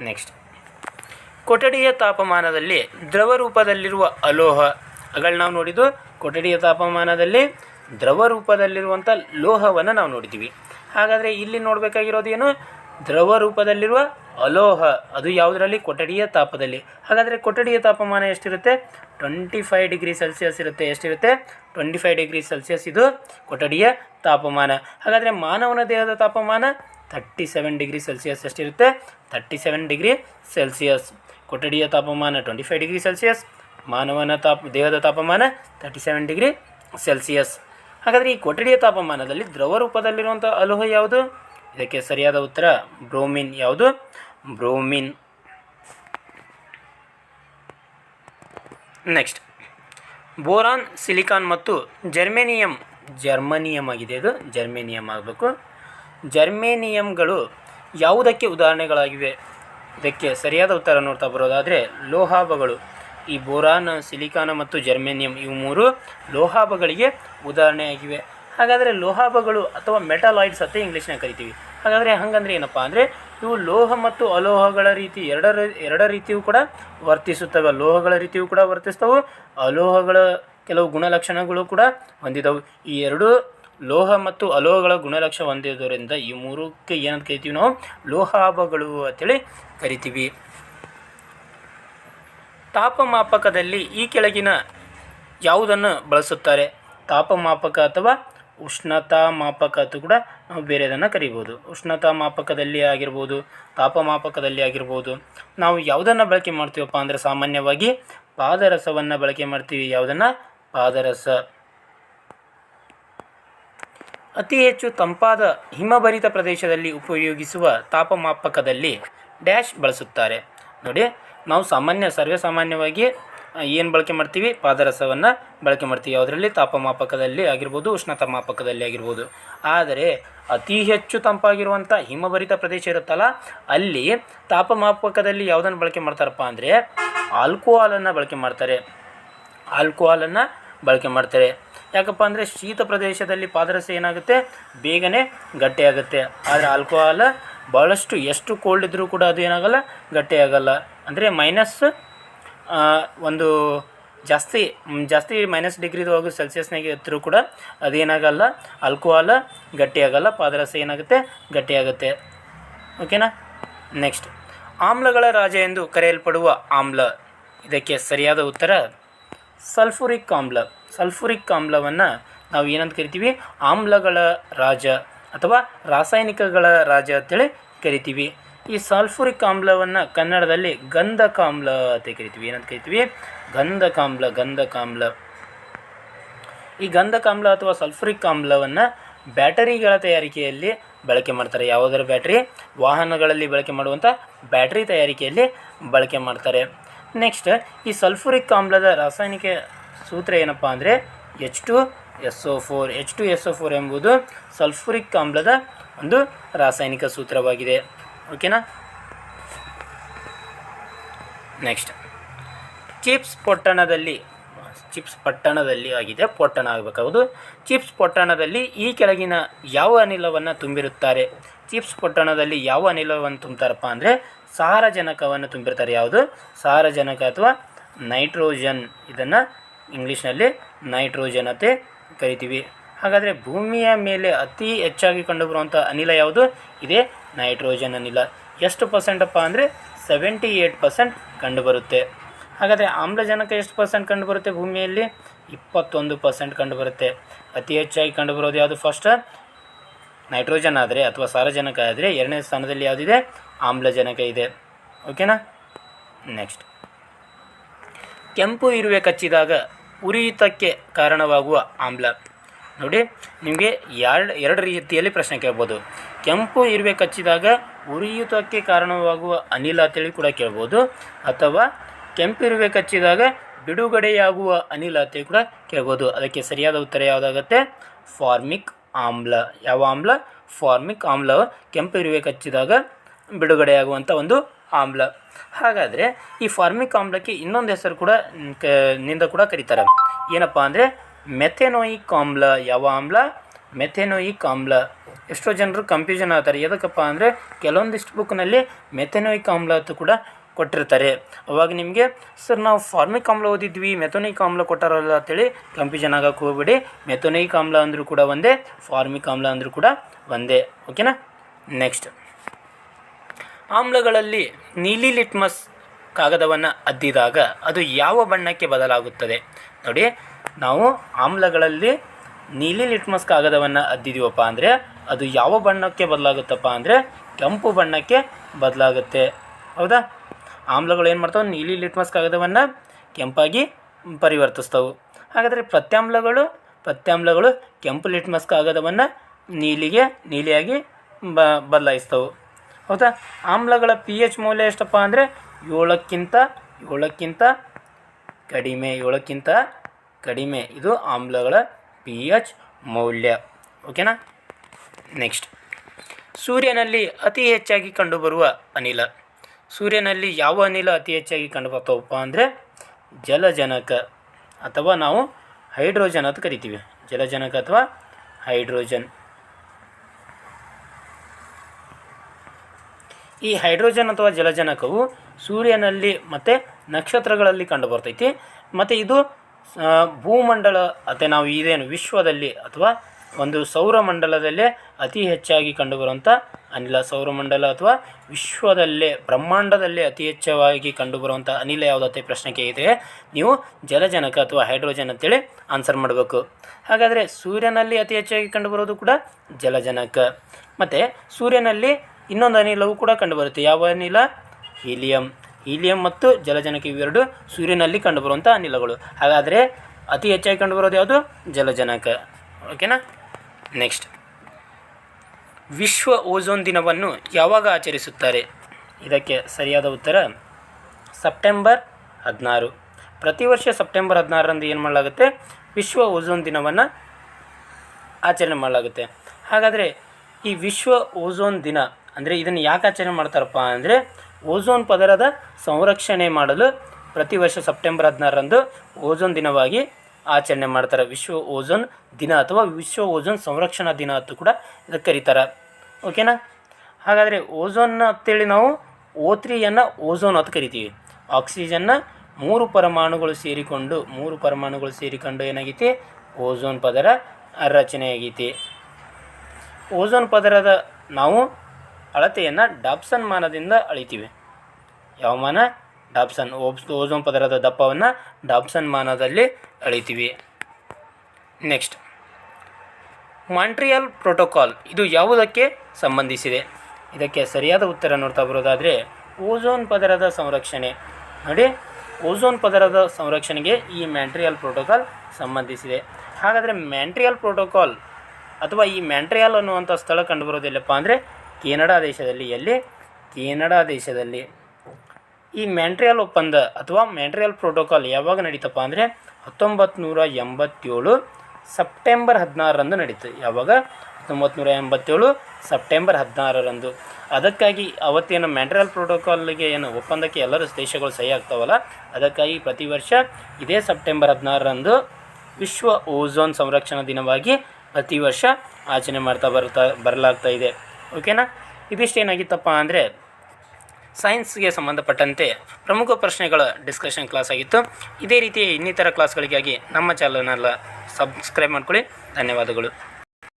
ನೆಕ್ಸ್ಟ್ ಕೊಠಡಿಯ ತಾಪಮಾನದಲ್ಲಿ ದ್ರವ ರೂಪದಲ್ಲಿರುವ ಅಲೋಹ. ಅಗಳು ನಾವು ನೋಡಿದ್ದು ಕೊಠಡಿಯ ತಾಪಮಾನದಲ್ಲಿ ದ್ರವ ರೂಪದಲ್ಲಿರುವಂಥ ಲೋಹವನ್ನು ನಾವು ನೋಡಿದ್ದೀವಿ. ಹಾಗಾದರೆ ಇಲ್ಲಿ ನೋಡಬೇಕಾಗಿರೋದು ಏನು? ದ್ರವ ರೂಪದಲ್ಲಿರುವ ಅಲೋಹ. ಅದು ಯಾವುದರಲ್ಲಿ? ಕೊಠಡಿಯ ತಾಪದಲ್ಲಿ. ಹಾಗಾದರೆ ಕೊಠಡಿಯ ತಾಪಮಾನ ಎಷ್ಟಿರುತ್ತೆ? ಟ್ವೆಂಟಿ ಫೈವ್ ಡಿಗ್ರಿ ಸೆಲ್ಸಿಯಸ್ ಇರುತ್ತೆ. ಎಷ್ಟಿರುತ್ತೆ? ಟ್ವೆಂಟಿ ಫೈವ್ ಡಿಗ್ರಿ ಸೆಲ್ಸಿಯಸ್ ಇದು ಕೊಠಡಿಯ ತಾಪಮಾನ. ಹಾಗಾದರೆ ಮಾನವನ ದೇಹದ ತಾಪಮಾನ ತರ್ಟಿ ಸೆವೆನ್ ಡಿಗ್ರಿ ಸೆಲ್ಸಿಯಸ್ ಎಷ್ಟಿರುತ್ತೆ? ತರ್ಟಿ ಸೆವೆನ್ ಡಿಗ್ರಿ ಸೆಲ್ಸಿಯಸ್ ಕೊಠಡಿಯ ತಾಪಮಾನ ಟ್ವೆಂಟಿ ಫೈವ್ ಡಿಗ್ರಿ ಸೆಲ್ಸಿಯಸ್ ಮಾನವನ ತಾಪ ದೇಹದ ತಾಪಮಾನ ತರ್ಟಿ ಸೆವೆನ್ ಡಿಗ್ರಿ ಸೆಲ್ಸಿಯಸ್ ಹಾಗಾದರೆ ಈ ಕೊಠಡಿಯ ತಾಪಮಾನದಲ್ಲಿ ದ್ರವ ರೂಪದಲ್ಲಿರುವಂಥ ಅಲೋಹ ಯಾವುದು? ಇದಕ್ಕೆ ಸರಿಯಾದ ಉತ್ತರ, ಬ್ರೋಮಿನ್ ಯಾವುದು? ಬ್ರೋಮಿನ್. ನೆಕ್ಸ್ಟ್ ಬೋರಾನ್, ಸಿಲಿಕಾನ್ ಮತ್ತು ಜರ್ಮೇನಿಯಂ, ಜರ್ಮನಿಯಂ ಆಗಿದೆ ಇದು. ಜರ್ಮೇನಿಯಂ ಆಗಬೇಕು. ಜರ್ಮೇನಿಯಂಗಳು ಯಾವುದಕ್ಕೆ ಉದಾಹರಣೆಗಳಾಗಿವೆ? ಇದಕ್ಕೆ ಸರಿಯಾದ ಉತ್ತರ ನೋಡ್ತಾ ಬರೋದಾದರೆ ಲೋಹಾಭಗಳು ಈ ಬೋರಾನ್, ಸಿಲಿಕಾನ್ ಮತ್ತು ಜರ್ಮೇನಿಯಂ ಇವು ಮೂರು ಲೋಹಾಭಗಳಿಗೆ ಉದಾಹರಣೆಯಾಗಿವೆ. ಹಾಗಾದರೆ ಲೋಹಾಭಗಳು ಅಥವಾ ಮೆಟಲಾಯ್ಡ್ಸ್ ಅಂತ ಇಂಗ್ಲೀಷ್ನಾಗ ಕರಿತೀವಿ. ಹಾಗಾದರೆ ಹಂಗಂದ್ರೆ ಏನಪ್ಪ ಅಂದರೆ, ಇವು ಲೋಹ ಮತ್ತು ಅಲೋಹಗಳ ರೀತಿ ಎರಡರ, ಎರಡ ರೀತಿಯೂ ಕೂಡ ವರ್ತಿಸುತ್ತವೆ. ಲೋಹಗಳ ರೀತಿಯೂ ಕೂಡ ವರ್ತಿಸ್ತವೆ. ಅಲೋಹಗಳ ಕೆಲವು ಗುಣಲಕ್ಷಣಗಳು ಕೂಡ ಹೊಂದಿದವು. ಈ ಎರಡು ಲೋಹ ಮತ್ತು ಅಲೋಹಗಳ ಗುಣಲಕ್ಷ ಹೊಂದಿರೋದರಿಂದ ಈ ಮೂರಕ್ಕೆ ಏನಂತ ಕರಿತೀವಿ ನಾವು? ಲೋಹಾಭಗಳು ಅಂತೇಳಿ ಕರಿತೀವಿ. ತಾಪಮಾಪಕದಲ್ಲಿ ಈ ಕೆಳಗಿನ ಯಾವುದನ್ನು ಬಳಸುತ್ತಾರೆ? ತಾಪಮಾಪಕ ಅಥವಾ ಉಷ್ಣತಾ ಮಾಪಕ ಅಂತ ಕೂಡ ನಾವು ಬೇರೆದನ್ನು ಕರಿಬೋದು. ಉಷ್ಣತಾ ಮಾಪಕದಲ್ಲಿ ಆಗಿರ್ಬೋದು, ತಾಪಮಾಪಕದಲ್ಲಿ ಆಗಿರ್ಬೋದು. ನಾವು ಯಾವುದನ್ನು ಬಳಕೆ ಮಾಡ್ತೀವಪ್ಪ ಅಂದರೆ ಸಾಮಾನ್ಯವಾಗಿ ಪಾದರಸವನ್ನು ಬಳಕೆ ಮಾಡ್ತೀವಿ. ಯಾವುದನ್ನು? ಪಾದರಸ. ಅತಿ ಹೆಚ್ಚು ತಂಪಾದ ಹಿಮಭರಿತ ಪ್ರದೇಶದಲ್ಲಿ ಉಪಯೋಗಿಸುವ ತಾಪಮಾಪಕದಲ್ಲಿ ಡ್ಯಾಶ್ ಬಳಸುತ್ತಾರೆ. ನೋಡಿ, ನಾವು ಸಾಮಾನ್ಯ, ಸರ್ವೇ ಸಾಮಾನ್ಯವಾಗಿ ಏನು ಬಳಕೆ ಮಾಡ್ತೀವಿ? ಪಾದರಸವನ್ನು ಬಳಕೆ ಮಾಡ್ತೀವಿ. ಯಾವುದರಲ್ಲಿ? ತಾಪಮಾಪಕದಲ್ಲಿ ಆಗಿರ್ಬೋದು ಉಷ್ಣತಾ ಮಾಪಕದಲ್ಲಿ ಆಗಿರ್ಬೋದು. ಆದರೆ, ಅತಿ ಹೆಚ್ಚು ತಂಪಾಗಿರುವಂಥ ಹಿಮಭರಿತ ಪ್ರದೇಶ ಇರುತ್ತಲ್ಲ, ಅಲ್ಲಿ ತಾಪಮಾಪಕದಲ್ಲಿ ಯಾವುದನ್ನು ಬಳಕೆ ಮಾಡ್ತಾರಪ್ಪ ಅಂದರೆ, ಆಲ್ಕೋಹಾಲನ್ನು ಬಳಕೆ ಮಾಡ್ತಾರೆ. ಆಲ್ಕೋಹಾಲನ್ನು ಬಳಕೆ ಮಾಡ್ತಾರೆ. ಯಾಕಪ್ಪ ಅಂದರೆ ಶೀತ ಪ್ರದೇಶದಲ್ಲಿ ಪಾದರಸ ಏನಾಗುತ್ತೆ? ಬೇಗನೆ ಗಟ್ಟಿಯಾಗುತ್ತೆ. ಆದರೆ ಆಲ್ಕೋಹಾಲ್ ಭಾಳಷ್ಟು ಎಷ್ಟು ಕೋಲ್ಡ್ ಇದ್ದರೂ ಕೂಡ ಅದು ಏನಾಗಲ್ಲ, ಗಟ್ಟಿಯಾಗಲ್ಲ. ಅಂದರೆ ಮೈನಸ್ ಒಂದು ಜಾಸ್ತಿ ಜಾಸ್ತಿ ಮೈನಸ್ ಡಿಗ್ರಿದು ಸೆಲ್ಸಿಯಸ್ನಾಗೆ ಇದ್ದರೂ ಕೂಡ ಅದೇನಾಗಲ್ಲ ಆಲ್ಕೋಹಾಲ ಗಟ್ಟಿಯಾಗಲ್ಲ, ಪಾದರಸ ಏನಾಗುತ್ತೆ? ಗಟ್ಟಿಯಾಗುತ್ತೆ. ಓಕೆನಾ ನೆಕ್ಸ್ಟ್ ಆಮ್ಲಗಳ ರಾಜ ಎಂದು ಕರೆಯಲ್ಪಡುವ ಆಮ್ಲ. ಇದಕ್ಕೆ ಸರಿಯಾದ ಉತ್ತರ ಸಲ್ಫುರಿಕ್ ಆಮ್ಲ. ಸಲ್ಫುರಿಕ್ ಆಮ್ಲವನ್ನು ನಾವು ಏನಂತ ಕರಿತೀವಿ? ಆಮ್ಲಗಳ ರಾಜ ಅಥವಾ ರಾಸಾಯನಿಕಗಳ ರಾಜ ಅಂತೇಳಿ ಕರಿತೀವಿ. ಈ ಸಲ್ಫುರಿಕ್ ಆಮ್ಲವನ್ನು ಕನ್ನಡದಲ್ಲಿ ಗಂಧಕ ಆಮ್ಲ ಅಂತ ಕರಿತೀವಿ. ಏನಂತ ಕರಿತೀವಿ? ಗಂಧಕ ಆಮ್ಲ ಗಂಧಕ ಆಮ್ಲ ಈ ಗಂಧಕ ಆಮ್ಲ ಅಥವಾ ಸಲ್ಫುರಿಕ್ ಆಮ್ಲವನ್ನು ಬ್ಯಾಟರಿಗಳ ತಯಾರಿಕೆಯಲ್ಲಿ ಬಳಕೆ ಮಾಡ್ತಾರೆ. ಯಾವುದರ ಬ್ಯಾಟ್ರಿ? ವಾಹನಗಳಲ್ಲಿ ಬಳಕೆ ಮಾಡುವಂಥ ಬ್ಯಾಟ್ರಿ ತಯಾರಿಕೆಯಲ್ಲಿ ಬಳಕೆ ಮಾಡ್ತಾರೆ. ನೆಕ್ಸ್ಟ್ ಈ ಸಲ್ಫುರಿಕ್ ಆಮ್ಲದ ರಾಸಾಯನಿಕ ಸೂತ್ರ ಏನಪ್ಪ ಅಂದರೆ H two S O four H two S O four ಎಂಬುದು ಸಲ್ಫುರಿಕ್ ಆಮ್ಲದ ಒಂದು ರಾಸಾಯನಿಕ ಸೂತ್ರವಾಗಿದೆ. ಓಕೆನಾ ನೆಕ್ಸ್ಟ್ ಚಿಪ್ಸ್ ಪೊಟ್ಟಣದಲ್ಲಿ, ಚಿಪ್ಸ್ ಪಟ್ಟಣದಲ್ಲಿ ಆಗಿದೆ, ಪೊಟ್ಟಣ ಆಗಬೇಕಾಗುದು. ಚಿಪ್ಸ್ ಪೊಟ್ಟಣದಲ್ಲಿ ಈ ಕೆಳಗಿನ ಯಾವ ಅನಿಲವನ್ನು ತುಂಬಿರುತ್ತಾರೆ? ಚಿಪ್ಸ್ ಪೊಟ್ಟಣದಲ್ಲಿ ಯಾವ ಅನಿಲವನ್ನು ತುಂಬ್ತಾರಪ್ಪ ಅಂದರೆ ಸಾರಜನಕವನ್ನು ತುಂಬಿರ್ತಾರೆ. ಯಾವುದು? ಸಾರಜನಕ ಅಥವಾ ನೈಟ್ರೋಜನ್ ಇದನ್ನು ಇಂಗ್ಲೀಷ್ನಲ್ಲಿ ನೈಟ್ರೋಜನ್ ಅಂತ ಕರಿತೀವಿ. ಹಾಗಾದರೆ ಭೂಮಿಯ ಮೇಲೆ ಅತಿ ಹೆಚ್ಚಾಗಿ ಕಂಡುಬರುವಂಥ ಅನಿಲ ಯಾವುದು? ಇದೇ ನೈಟ್ರೋಜನ್ ಅನಿಲ. ಎಷ್ಟು ಪರ್ಸೆಂಟಪ್ಪ ಅಂದರೆ ಸೆವೆಂಟಿ ಏಯ್ಟ್ ಪರ್ಸೆಂಟ್ ಕಂಡುಬರುತ್ತೆ. ಹಾಗಾದರೆ ಆಮ್ಲಜನಕ ಎಷ್ಟು ಪರ್ಸೆಂಟ್ ಕಂಡುಬರುತ್ತೆ ಭೂಮಿಯಲ್ಲಿ? ಇಪ್ಪತ್ತೊಂದು ಪರ್ಸೆಂಟ್ ಕಂಡುಬರುತ್ತೆ. ಅತಿ ಹೆಚ್ಚಾಗಿ ಕಂಡುಬರೋದು ಯಾವುದು ಫಸ್ಟ್ ನೈಟ್ರೋಜನ್ ಆದರೆ ಅಥವಾ ಸಾರಜನಕ ಆದರೆ ಎರಡನೇ ಸ್ಥಾನದಲ್ಲಿ ಯಾವುದಿದೆ? ಆಮ್ಲಜನಕ ಇದೆ. ಓಕೆನಾ ನೆಕ್ಸ್ಟ್ ಕೆಂಪು ಇರುವೆ ಕಚ್ಚಿದಾಗ ಉರಿಯೂತಕ್ಕೆ ಕಾರಣವಾಗುವ ಆಮ್ಲ. ನೋಡಿ, ನಿಮಗೆ ಎರಡು ಎರಡು ರೀತಿಯಲ್ಲಿ ಪ್ರಶ್ನೆ ಕೇಳ್ಬೋದು. ಕೆಂಪು ಇರುವೆ ಕಚ್ಚಿದಾಗ ಉರಿಯೂತಕ್ಕೆ ಕಾರಣವಾಗುವ ಅನಿಲ ಅಂತೇಳಿ ಕೂಡ ಕೇಳ್ಬೋದು. ಅಥವಾ ಕೆಂಪು ಇರುವೆ ಕಚ್ಚಿದಾಗ ಬಿಡುಗಡೆಯಾಗುವ ಅನಿಲ ಅಂತೇಳಿ ಕೂಡ ಕೇಳ್ಬೋದು. ಅದಕ್ಕೆ ಸರಿಯಾದ ಉತ್ತರ ಯಾವುದಾಗುತ್ತೆ? ಫಾರ್ಮಿಕ್ ಆಮ್ಲ. ಯಾವ ಆಮ್ಲ? ಫಾರ್ಮಿಕ್ ಆಮ್ಲ ಕೆಂಪು ಇರುವೆ ಕಚ್ಚಿದಾಗ ಬಿಡುಗಡೆಯಾಗುವಂಥ ಒಂದು ಆಮ್ಲ. ಹಾಗಾದರೆ ಈ ಫಾರ್ಮಿಕ್ ಆಮ್ಲಕ್ಕೆ ಇನ್ನೊಂದು ಹೆಸರು ಕೂಡ ಕ, ನಿಂದ ಕೂಡ ಕರೀತಾರೆ. ಏನಪ್ಪ ಅಂದರೆ ಮೆಥೆನೋಯಿಕ್ ಆಮ್ಲ. ಯಾವ ಆಮ್ಲ? ಮೆಥೆನೋಯಿಕ್ ಆಮ್ಲ. ಎಷ್ಟೋ ಜನರು ಕನ್ಫ್ಯೂಷನ್ ಆಗ್ತಾರೆ. ಎದಕ್ಕಪ್ಪ ಅಂದರೆ ಕೆಲವೊಂದಿಷ್ಟು ಬುಕ್ನಲ್ಲಿ ಮೆಥೆನೋಯಿಕ್ ಆಮ್ಲ ಅಂತ ಕೂಡ ಕೊಟ್ಟಿರ್ತಾರೆ. ಅವಾಗ ನಿಮಗೆ, ಸರ್, ನಾವು ಫಾರ್ಮಿಕ್ ಆಮ್ಲ ಓದಿದ್ವಿ ಮೆಥೋನಿಕ್ ಆಮ್ಲ ಕೊಟ್ಟಾರಲ್ಲ ಅಂತೇಳಿ ಕನ್ಫ್ಯೂಷನ್ ಆಗಕ್ಕೆ ಹೋಗ್ಬೇಡಿ. ಮೆಥೋನಿಕ್ ಆಮ್ಲ ಅಂದರೂ ಕೂಡ ಒಂದೇ, ಫಾರ್ಮಿಕ್ ಆಮ್ಲ ಅಂದರೂ ಕೂಡ ಒಂದೇ. ಓಕೆನಾ? ನೆಕ್ಸ್ಟ್ ಆಮ್ಲಗಳಲ್ಲಿ ನೀಲಿ ಲಿಟ್ಮಸ್ ಕಾಗದವನ್ನು ಅದ್ದಿದಾಗ ಅದು ಯಾವ ಬಣ್ಣಕ್ಕೆ ಬದಲಾಗುತ್ತದೆ? ನೋಡಿ, ನಾವು ಆಮ್ಲಗಳಲ್ಲಿ ನೀಲಿ ಲಿಟ್ಮಸ್ ಕಾಗದವನ್ನು ಅದ್ದಿದೀವಪ್ಪ ಅಂದರೆ ಅದು ಯಾವ ಬಣ್ಣಕ್ಕೆ ಬದಲಾಗುತ್ತಪ್ಪ ಅಂದರೆ ಕೆಂಪು ಬಣ್ಣಕ್ಕೆ ಬದಲಾಗುತ್ತೆ. ಹೌದಾ? ಆಮ್ಲಗಳು ಏನು ಮಾಡ್ತಾವೆ? ನೀಲಿ ಲಿಟ್ಮಸ್ ಕಾಗದವನ್ನು ಕೆಂಪಾಗಿ ಪರಿವರ್ತಿಸ್ತವೆ. ಹಾಗಾದರೆ ಪ್ರತ್ಯಾಮ್ಲಗಳು ಪ್ರತ್ಯಾಮ್ಲಗಳು ಕೆಂಪು ಲಿಟ್ಮಸ್ ಕಾಗದವನ್ನು ನೀಲಿಗೆ, ನೀಲಿಯಾಗಿ ಬ, ಬದಲಾಯಿಸ್ತವೆ. ಹೌದಾ? ಆಮ್ಲಗಳ ಪಿ ಎಚ್ ಮೌಲ್ಯ ಎಷ್ಟಪ್ಪ ಅಂದರೆ ಏಳಕ್ಕಿಂತ ಏಳಕ್ಕಿಂತ ಕಡಿಮೆ ಏಳಕ್ಕಿಂತ ಕಡಿಮೆ. ಇದು ಆಮ್ಲಗಳ ಪಿ ಎಚ್ ಮೌಲ್ಯ. ಓಕೆನಾ ನೆಕ್ಸ್ಟ್ ಸೂರ್ಯನಲ್ಲಿ ಅತಿ ಹೆಚ್ಚಾಗಿ ಕಂಡುಬರುವ ಅನಿಲ. ಸೂರ್ಯನಲ್ಲಿ ಯಾವ ಅನಿಲ ಅತಿ ಹೆಚ್ಚಾಗಿ ಕಂಡುಬರ್ತಾವಪ್ಪ ಅಂದರೆ ಜಲಜನಕ ಅಥವಾ ನಾವು ಹೈಡ್ರೋಜನ್ ಅಂತ ಕರಿತೀವಿ. ಜಲಜನಕ ಅಥವಾ ಹೈಡ್ರೋಜನ್. ಈ ಹೈಡ್ರೋಜನ್ ಅಥವಾ ಜಲಜನಕವು ಸೂರ್ಯನಲ್ಲಿ ಮತ್ತು ನಕ್ಷತ್ರಗಳಲ್ಲಿ ಕಂಡುಬರ್ತೈತಿ. ಮತ್ತು ಇದು ಭೂಮಂಡಲ ಅಥವಾ ನಾವು ಇದೇನು ವಿಶ್ವದಲ್ಲಿ ಅಥವಾ ಒಂದು ಸೌರಮಂಡಲದಲ್ಲೇ ಅತಿ ಹೆಚ್ಚಾಗಿ ಕಂಡುಬರುವಂಥ ಅನಿಲ ಸೌರಮಂಡಲ ಅಥವಾ ವಿಶ್ವದಲ್ಲೇ, ಬ್ರಹ್ಮಾಂಡದಲ್ಲೇ ಅತಿ ಹೆಚ್ಚವಾಗಿ ಕಂಡುಬರುವಂಥ ಅನಿಲ ಯಾವುದತ್ತೆ ಪ್ರಶ್ನೆಗೆ ಇದೆ ನೀವು ಜಲಜನಕ ಅಥವಾ ಹೈಡ್ರೋಜನ್ ಅಂತೇಳಿ ಆನ್ಸರ್ ಮಾಡಬೇಕು. ಹಾಗಾದರೆ ಸೂರ್ಯನಲ್ಲಿ ಅತಿ ಹೆಚ್ಚಾಗಿ ಕಂಡುಬರೋದು ಕೂಡ ಜಲಜನಕ. ಮತ್ತು ಸೂರ್ಯನಲ್ಲಿ ಇನ್ನೊಂದು ಅನಿಲವು ಕೂಡ ಕಂಡುಬರುತ್ತೆ. ಯಾವ ಅನಿಲ? ಹೀಲಿಯಂ. ಹೀಲಿಯಂ ಮತ್ತು ಜಲಜನಕ ಇವೆರಡು ಸೂರ್ಯನಲ್ಲಿ ಕಂಡುಬರುವಂಥ ಅನಿಲಗಳು. ಹಾಗಾದರೆ ಅತಿ ಹೆಚ್ಚಾಗಿ ಕಂಡುಬರೋದು ಯಾವುದು? ಜಲಜನಕ. ಓಕೆನಾ ನೆಕ್ಸ್ಟ್ ವಿಶ್ವ ಓಝೋನ್ ದಿನವನ್ನು ಯಾವಾಗ ಆಚರಿಸುತ್ತಾರೆ? ಇದಕ್ಕೆ ಸರಿಯಾದ ಉತ್ತರ, ಸೆಪ್ಟೆಂಬರ್ ಹದಿನಾರು. ಪ್ರತಿ ವರ್ಷ ಸೆಪ್ಟೆಂಬರ್ ಹದಿನಾರರಂದು ಏನು ಮಾಡಲಾಗುತ್ತೆ? ವಿಶ್ವ ಓಝೋನ್ ದಿನವನ್ನು ಆಚರಣೆ ಮಾಡಲಾಗುತ್ತೆ. ಹಾಗಾದರೆ ಈ ವಿಶ್ವ ಓಝೋನ್ ದಿನ ಅಂದರೆ ಇದನ್ನು ಯಾಕೆ ಆಚರಣೆ ಮಾಡ್ತಾರಪ್ಪ ಅಂದರೆ ಓಝೋನ್ ಪದರದ ಸಂರಕ್ಷಣೆ ಮಾಡಲು ಪ್ರತಿ ವರ್ಷ ಸೆಪ್ಟೆಂಬರ್ ಹದಿನಾರರಂದು ಓಝೋನ್ ದಿನವಾಗಿ ಆಚರಣೆ ಮಾಡ್ತಾರೆ. ವಿಶ್ವ ಓಝೋನ್ ದಿನ ಅಥವಾ ವಿಶ್ವ ಓಝೋನ್ ಸಂರಕ್ಷಣಾ ದಿನ ಅಂತ ಕೂಡ ಇದಕ್ಕೆ ಕರೀತಾರೆ. ಓಕೆನಾ? ಹಾಗಾದರೆ ಓಝೋನ್ನ ಅಂತೇಳಿ ನಾವು ಓ ತ್ರೀಯನ್ನು ಓಝೋನ್ ಅಂತ ಕರಿತೀವಿ. ಆಕ್ಸಿಜನ್ನ ಮೂರು ಪರಮಾಣುಗಳು ಸೇರಿಕೊಂಡು, ಮೂರು ಪರಮಾಣುಗಳು ಸೇರಿಕೊಂಡು ಏನಾಗೈತಿ? ಓಝೋನ್ ಪದರ ರಚನೆ ಆಗೈತಿ ಓಝೋನ್ ಪದರದ ನಾವು ಅಳತೆಯನ್ನು ಡಾಬ್ಸನ್ ಮಾನದಿಂದ ಅಳಿತೀವಿ. ಯಾವ ಮಾನ ಡಾಬ್ಸನ್ ಓಬ್ಸ್ ಓಝೋನ್ ಪದರದ ದಪ್ಪವನ್ನು ಡಾಬ್ಸನ್ ಮಾನದಲ್ಲಿ ಅಳಿತೀವಿ. ನೆಕ್ಸ್ಟ್ ಮಾಂಟ್ರಿಯಲ್ ಪ್ರೋಟೋಕಾಲ್ ಇದು ಯಾವುದಕ್ಕೆ ಸಂಬಂಧಿಸಿದೆ? ಇದಕ್ಕೆ ಸರಿಯಾದ ಉತ್ತರ ನೋಡ್ತಾ ಬರೋದಾದರೆ ಓಝೋನ್ ಪದರದ ಸಂರಕ್ಷಣೆ. ನೋಡಿ ಓಝೋನ್ ಪದರದ ಸಂರಕ್ಷಣೆಗೆ ಈ ಮ್ಯಾಂಟ್ರಿಯಲ್ ಪ್ರೋಟೋಕಾಲ್ ಸಂಬಂಧಿಸಿದೆ. ಹಾಗಾದರೆ ಮ್ಯಾಂಟ್ರಿಯಲ್ ಪ್ರೋಟೋಕಾಲ್ ಅಥವಾ ಈ ಮ್ಯಾಂಟ್ರಿಯಲ್ ಅನ್ನುವಂಥ ಸ್ಥಳ ಕಂಡುಬರೋದಿಲ್ಲಪ್ಪ ಅಂದರೆ ಕೆನಡಾ ದೇಶದಲ್ಲಿ ಎಲ್ಲಿ? ಕೆನಡಾ ದೇಶದಲ್ಲಿ. ಈ ಮ್ಯಾಂಟ್ರಿಯಲ್ ಒಪ್ಪಂದ ಅಥವಾ ಮ್ಯಾಂಟ್ರಿಯಲ್ ಪ್ರೋಟೋಕಾಲ್ ಯಾವಾಗ ನಡೀತಪ್ಪ ಅಂದರೆ ಹತ್ತೊಂಬತ್ತು ನೂರ ಎಂಬತ್ತೇಳು ಸೆಪ್ಟೆಂಬರ್ ಹದಿನಾರರಂದು ನಡೀತು. ಯಾವಾಗ? ಹತ್ತೊಂಬತ್ತು ನೂರ ಎಂಬತ್ತೇಳು ಸೆಪ್ಟೆಂಬರ್ ಹದಿನಾರರಂದು. ಅದಕ್ಕಾಗಿ ಅವತ್ತೇನು ಮ್ಯಾಂಟ್ರಿಯಲ್ ಪ್ರೋಟೋಕಾಲ್ಗೆ ಏನು ಒಪ್ಪಂದಕ್ಕೆ ಎಲ್ಲರೂ ದೇಶಗಳು ಸಹಿ ಆಗ್ತಾವಲ್ಲ, ಅದಕ್ಕಾಗಿ ಪ್ರತಿ ವರ್ಷ ಇದೇ ಸೆಪ್ಟೆಂಬರ್ ಹದಿನಾರರಂದು ವಿಶ್ವ ಓಝೋನ್ ಸಂರಕ್ಷಣಾ ದಿನವಾಗಿ ಪ್ರತಿ ವರ್ಷ ಆಚರಣೆ ಮಾಡ್ತಾ ಬರ್ತಾ, ಬರಲಾಗ್ತಾ ಇದೆ. ಓಕೆನಾ? ಇದಿಷ್ಟು ಏನಾಗಿತ್ತಪ್ಪ ಅಂದರೆ ಸೈನ್ಸ್ಗೆ ಸಂಬಂಧಪಟ್ಟಂತೆ ಪ್ರಮುಖ ಪ್ರಶ್ನೆಗಳ ಡಿಸ್ಕಷನ್ ಕ್ಲಾಸ್ ಆಗಿತ್ತು. ಇದೇ ರೀತಿ ಇನ್ನಿತರ ಕ್ಲಾಸ್ಗಳಿಗಾಗಿ ನಮ್ಮ ಚಾನಲ್ನೆಲ್ಲ ಸಬ್ಸ್ಕ್ರೈಬ್ ಮಾಡ್ಕೊಳ್ಳಿ. ಧನ್ಯವಾದಗಳು.